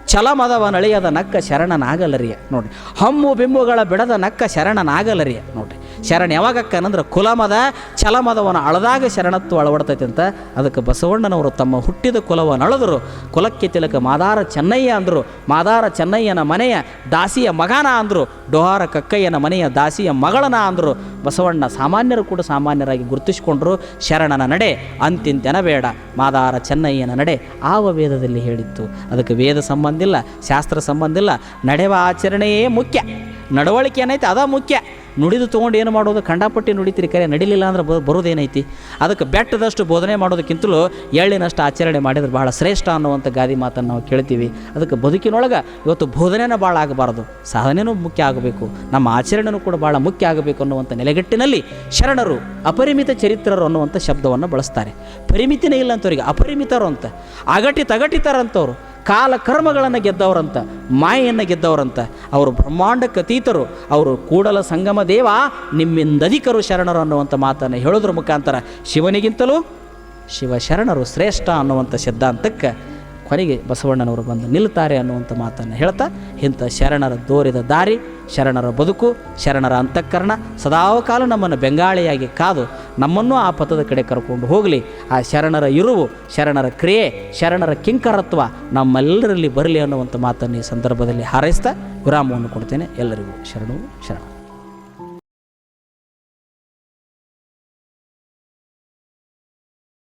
ಛಲ ಮದವನಳಿಯದ ನಕ್ಕ ಶರಣನಾಗಲರಿಯ. ನೋಡ್ರಿ, ಹಮ್ಮು ಬಿಂಬುಗಳ ಬಿಡದ ನಕ್ಕ ಶರಣನಾಗಲರಿಯ. ನೋಡ್ರಿ ಶರಣ ಯಾವಾಗ ಅಕ್ಕನಂದ್ರೆ ಕುಲಮದ ಛಲಮದವನ ಅಳದಾಗ ಶರಣತ್ವ ಅಳವಡ್ತೈತೆ ಅಂತ ಅದಕ್ಕೆ ಬಸವಣ್ಣನವರು ತಮ್ಮ ಹುಟ್ಟಿದ ಕುಲವನ್ನು ಅಳದರು. ಕುಲಕ್ಕೆ ತಿಲಕ ಮಾದಾರ ಚೆನ್ನಯ್ಯ ಅಂದರು. ಮಾದಾರ ಚೆನ್ನಯ್ಯನ ಮನೆಯ ದಾಸಿಯ ಮಗನ ಅಂದರು. ಡೋಹಾರ ಕಕ್ಕಯ್ಯನ ಮನೆಯ ದಾಸಿಯ ಮಗಳನ ಅಂದರು. ಬಸವಣ್ಣ ಸಾಮಾನ್ಯರು ಕೂಡ ಸಾಮಾನ್ಯರಾಗಿ ಗುರುತಿಸಿಕೊಂಡರು. ಶರಣನ ನಡೆ ಅಂತಿಂತೆನ ಬೇಡ. ಮಾದಾರ ಚೆನ್ನಯ್ಯನ ನಡೆ ಆವ ವೇದದಲ್ಲಿ ಹೇಳಿತ್ತು. ಅದಕ್ಕೆ ವೇದ ಸಂಬಂಧ ಇಲ್ಲ, ಶಾಸ್ತ್ರ ಸಂಬಂಧ ಇಲ್ಲ. ನಡೆವ ಆಚರಣೆಯೇ ಮುಖ್ಯ. ನಡವಳಿಕೆ ಏನೈತೆ ಅದ ಮುಖ್ಯ. ನುಡಿದು ತೊಗೊಂಡು ಏನು ಮಾಡೋದು? ಖಂಡಾಪಟ್ಟಿ ನುಡಿತೀರಿ ಕರೆ, ನಡಿಲಿಲ್ಲ ಅಂದ್ರೆ ಬರೋದೇನೈತಿ? ಅದಕ್ಕೆ ಬೆಟ್ಟದಷ್ಟು ಬೋಧನೆ ಮಾಡೋದಕ್ಕಿಂತಲೂ ಎಳ್ಳಿನಷ್ಟು ಆಚರಣೆ ಮಾಡಿದ್ರೆ ಭಾಳ ಶ್ರೇಷ್ಠ ಅನ್ನುವಂಥ ಗಾದಿ ಮಾತನ್ನು ನಾವು ಕೇಳ್ತೀವಿ. ಅದಕ್ಕೆ ಬದುಕಿನೊಳಗೆ ಇವತ್ತು ಬೋಧನೆನ ಭಾಳ ಆಗಬಾರ್ದು. ಸಾಧನೆಯೂ ಮುಖ್ಯ ಆಗಬೇಕು. ನಮ್ಮ ಆಚರಣೆಯೂ ಕೂಡ ಭಾಳ ಮುಖ್ಯ ಆಗಬೇಕು ಅನ್ನುವಂಥ ನೆಲೆಗಟ್ಟಿನಲ್ಲಿ ಶರಣರು ಅಪರಿಮಿತ ಚರಿತ್ರರು ಅನ್ನುವಂಥ ಶಬ್ದವನ್ನು ಬಳಸ್ತಾರೆ. ಪರಿಮಿತಿನೇ ಇಲ್ಲ ಅಂತವ್ರಿಗೆ ಅಪರಿಮಿತರು ಅಂತ. ಅಗಟಿ ತಗಟಿತರಂತವ್ರು ಕಾಲ ಕರ್ಮಗಳನ್ನು ಗೆದ್ದವರಂತ, ಮಾಯೆಯನ್ನು ಗೆದ್ದವರಂತ, ಅವರು ಬ್ರಹ್ಮಾಂಡ ಕತೀತರು, ಅವರು ಕೂಡಲ ಸಂಗಮ ದೇವ ನಿಮ್ಮಿಂದಧಿಕರು ಶರಣರು ಅನ್ನುವಂಥ ಮಾತನ್ನು ಹೇಳೋದ್ರ ಮುಖಾಂತರ ಶಿವನಿಗಿಂತಲೂ ಶಿವ ಶರಣರು ಶ್ರೇಷ್ಠ ಅನ್ನುವಂಥ ಸಿದ್ಧಾಂತಕ್ಕೆ ಕೊನೆಗೆ ಬಸವಣ್ಣನವರು ಬಂದು ನಿಲ್ತಾರೆ ಅನ್ನುವಂಥ ಮಾತನ್ನು ಹೇಳ್ತಾ ಇಂಥ ಶರಣರ ದೋರಿದ ದಾರಿ, ಶರಣರ ಬದುಕು, ಶರಣರ ಅಂತಃಕರಣ ಸದಾಕಾಲ ನಮ್ಮನ್ನು ಬೆಂಗಾಳಿಯಾಗಿ ಕಾದು ನಮ್ಮನ್ನು ಆ ಪಥದ ಕಡೆ ಕರ್ಕೊಂಡು ಹೋಗಲಿ. ಆ ಶರಣರ ಇರುವು, ಶರಣರ ಕ್ರಿಯೆ, ಶರಣರ ಕಿಂಕರತ್ವ ನಮ್ಮೆಲ್ಲರಲ್ಲಿ ಬರಲಿ ಅನ್ನುವಂಥ ಮಾತನ್ನು ಈ ಸಂದರ್ಭದಲ್ಲಿ ಹಾರೈಸ್ತಾ ವಿರಾಮವನ್ನು ಕೊಡ್ತೇನೆ. ಎಲ್ಲರಿಗೂ ಶರಣು ಶರಣ.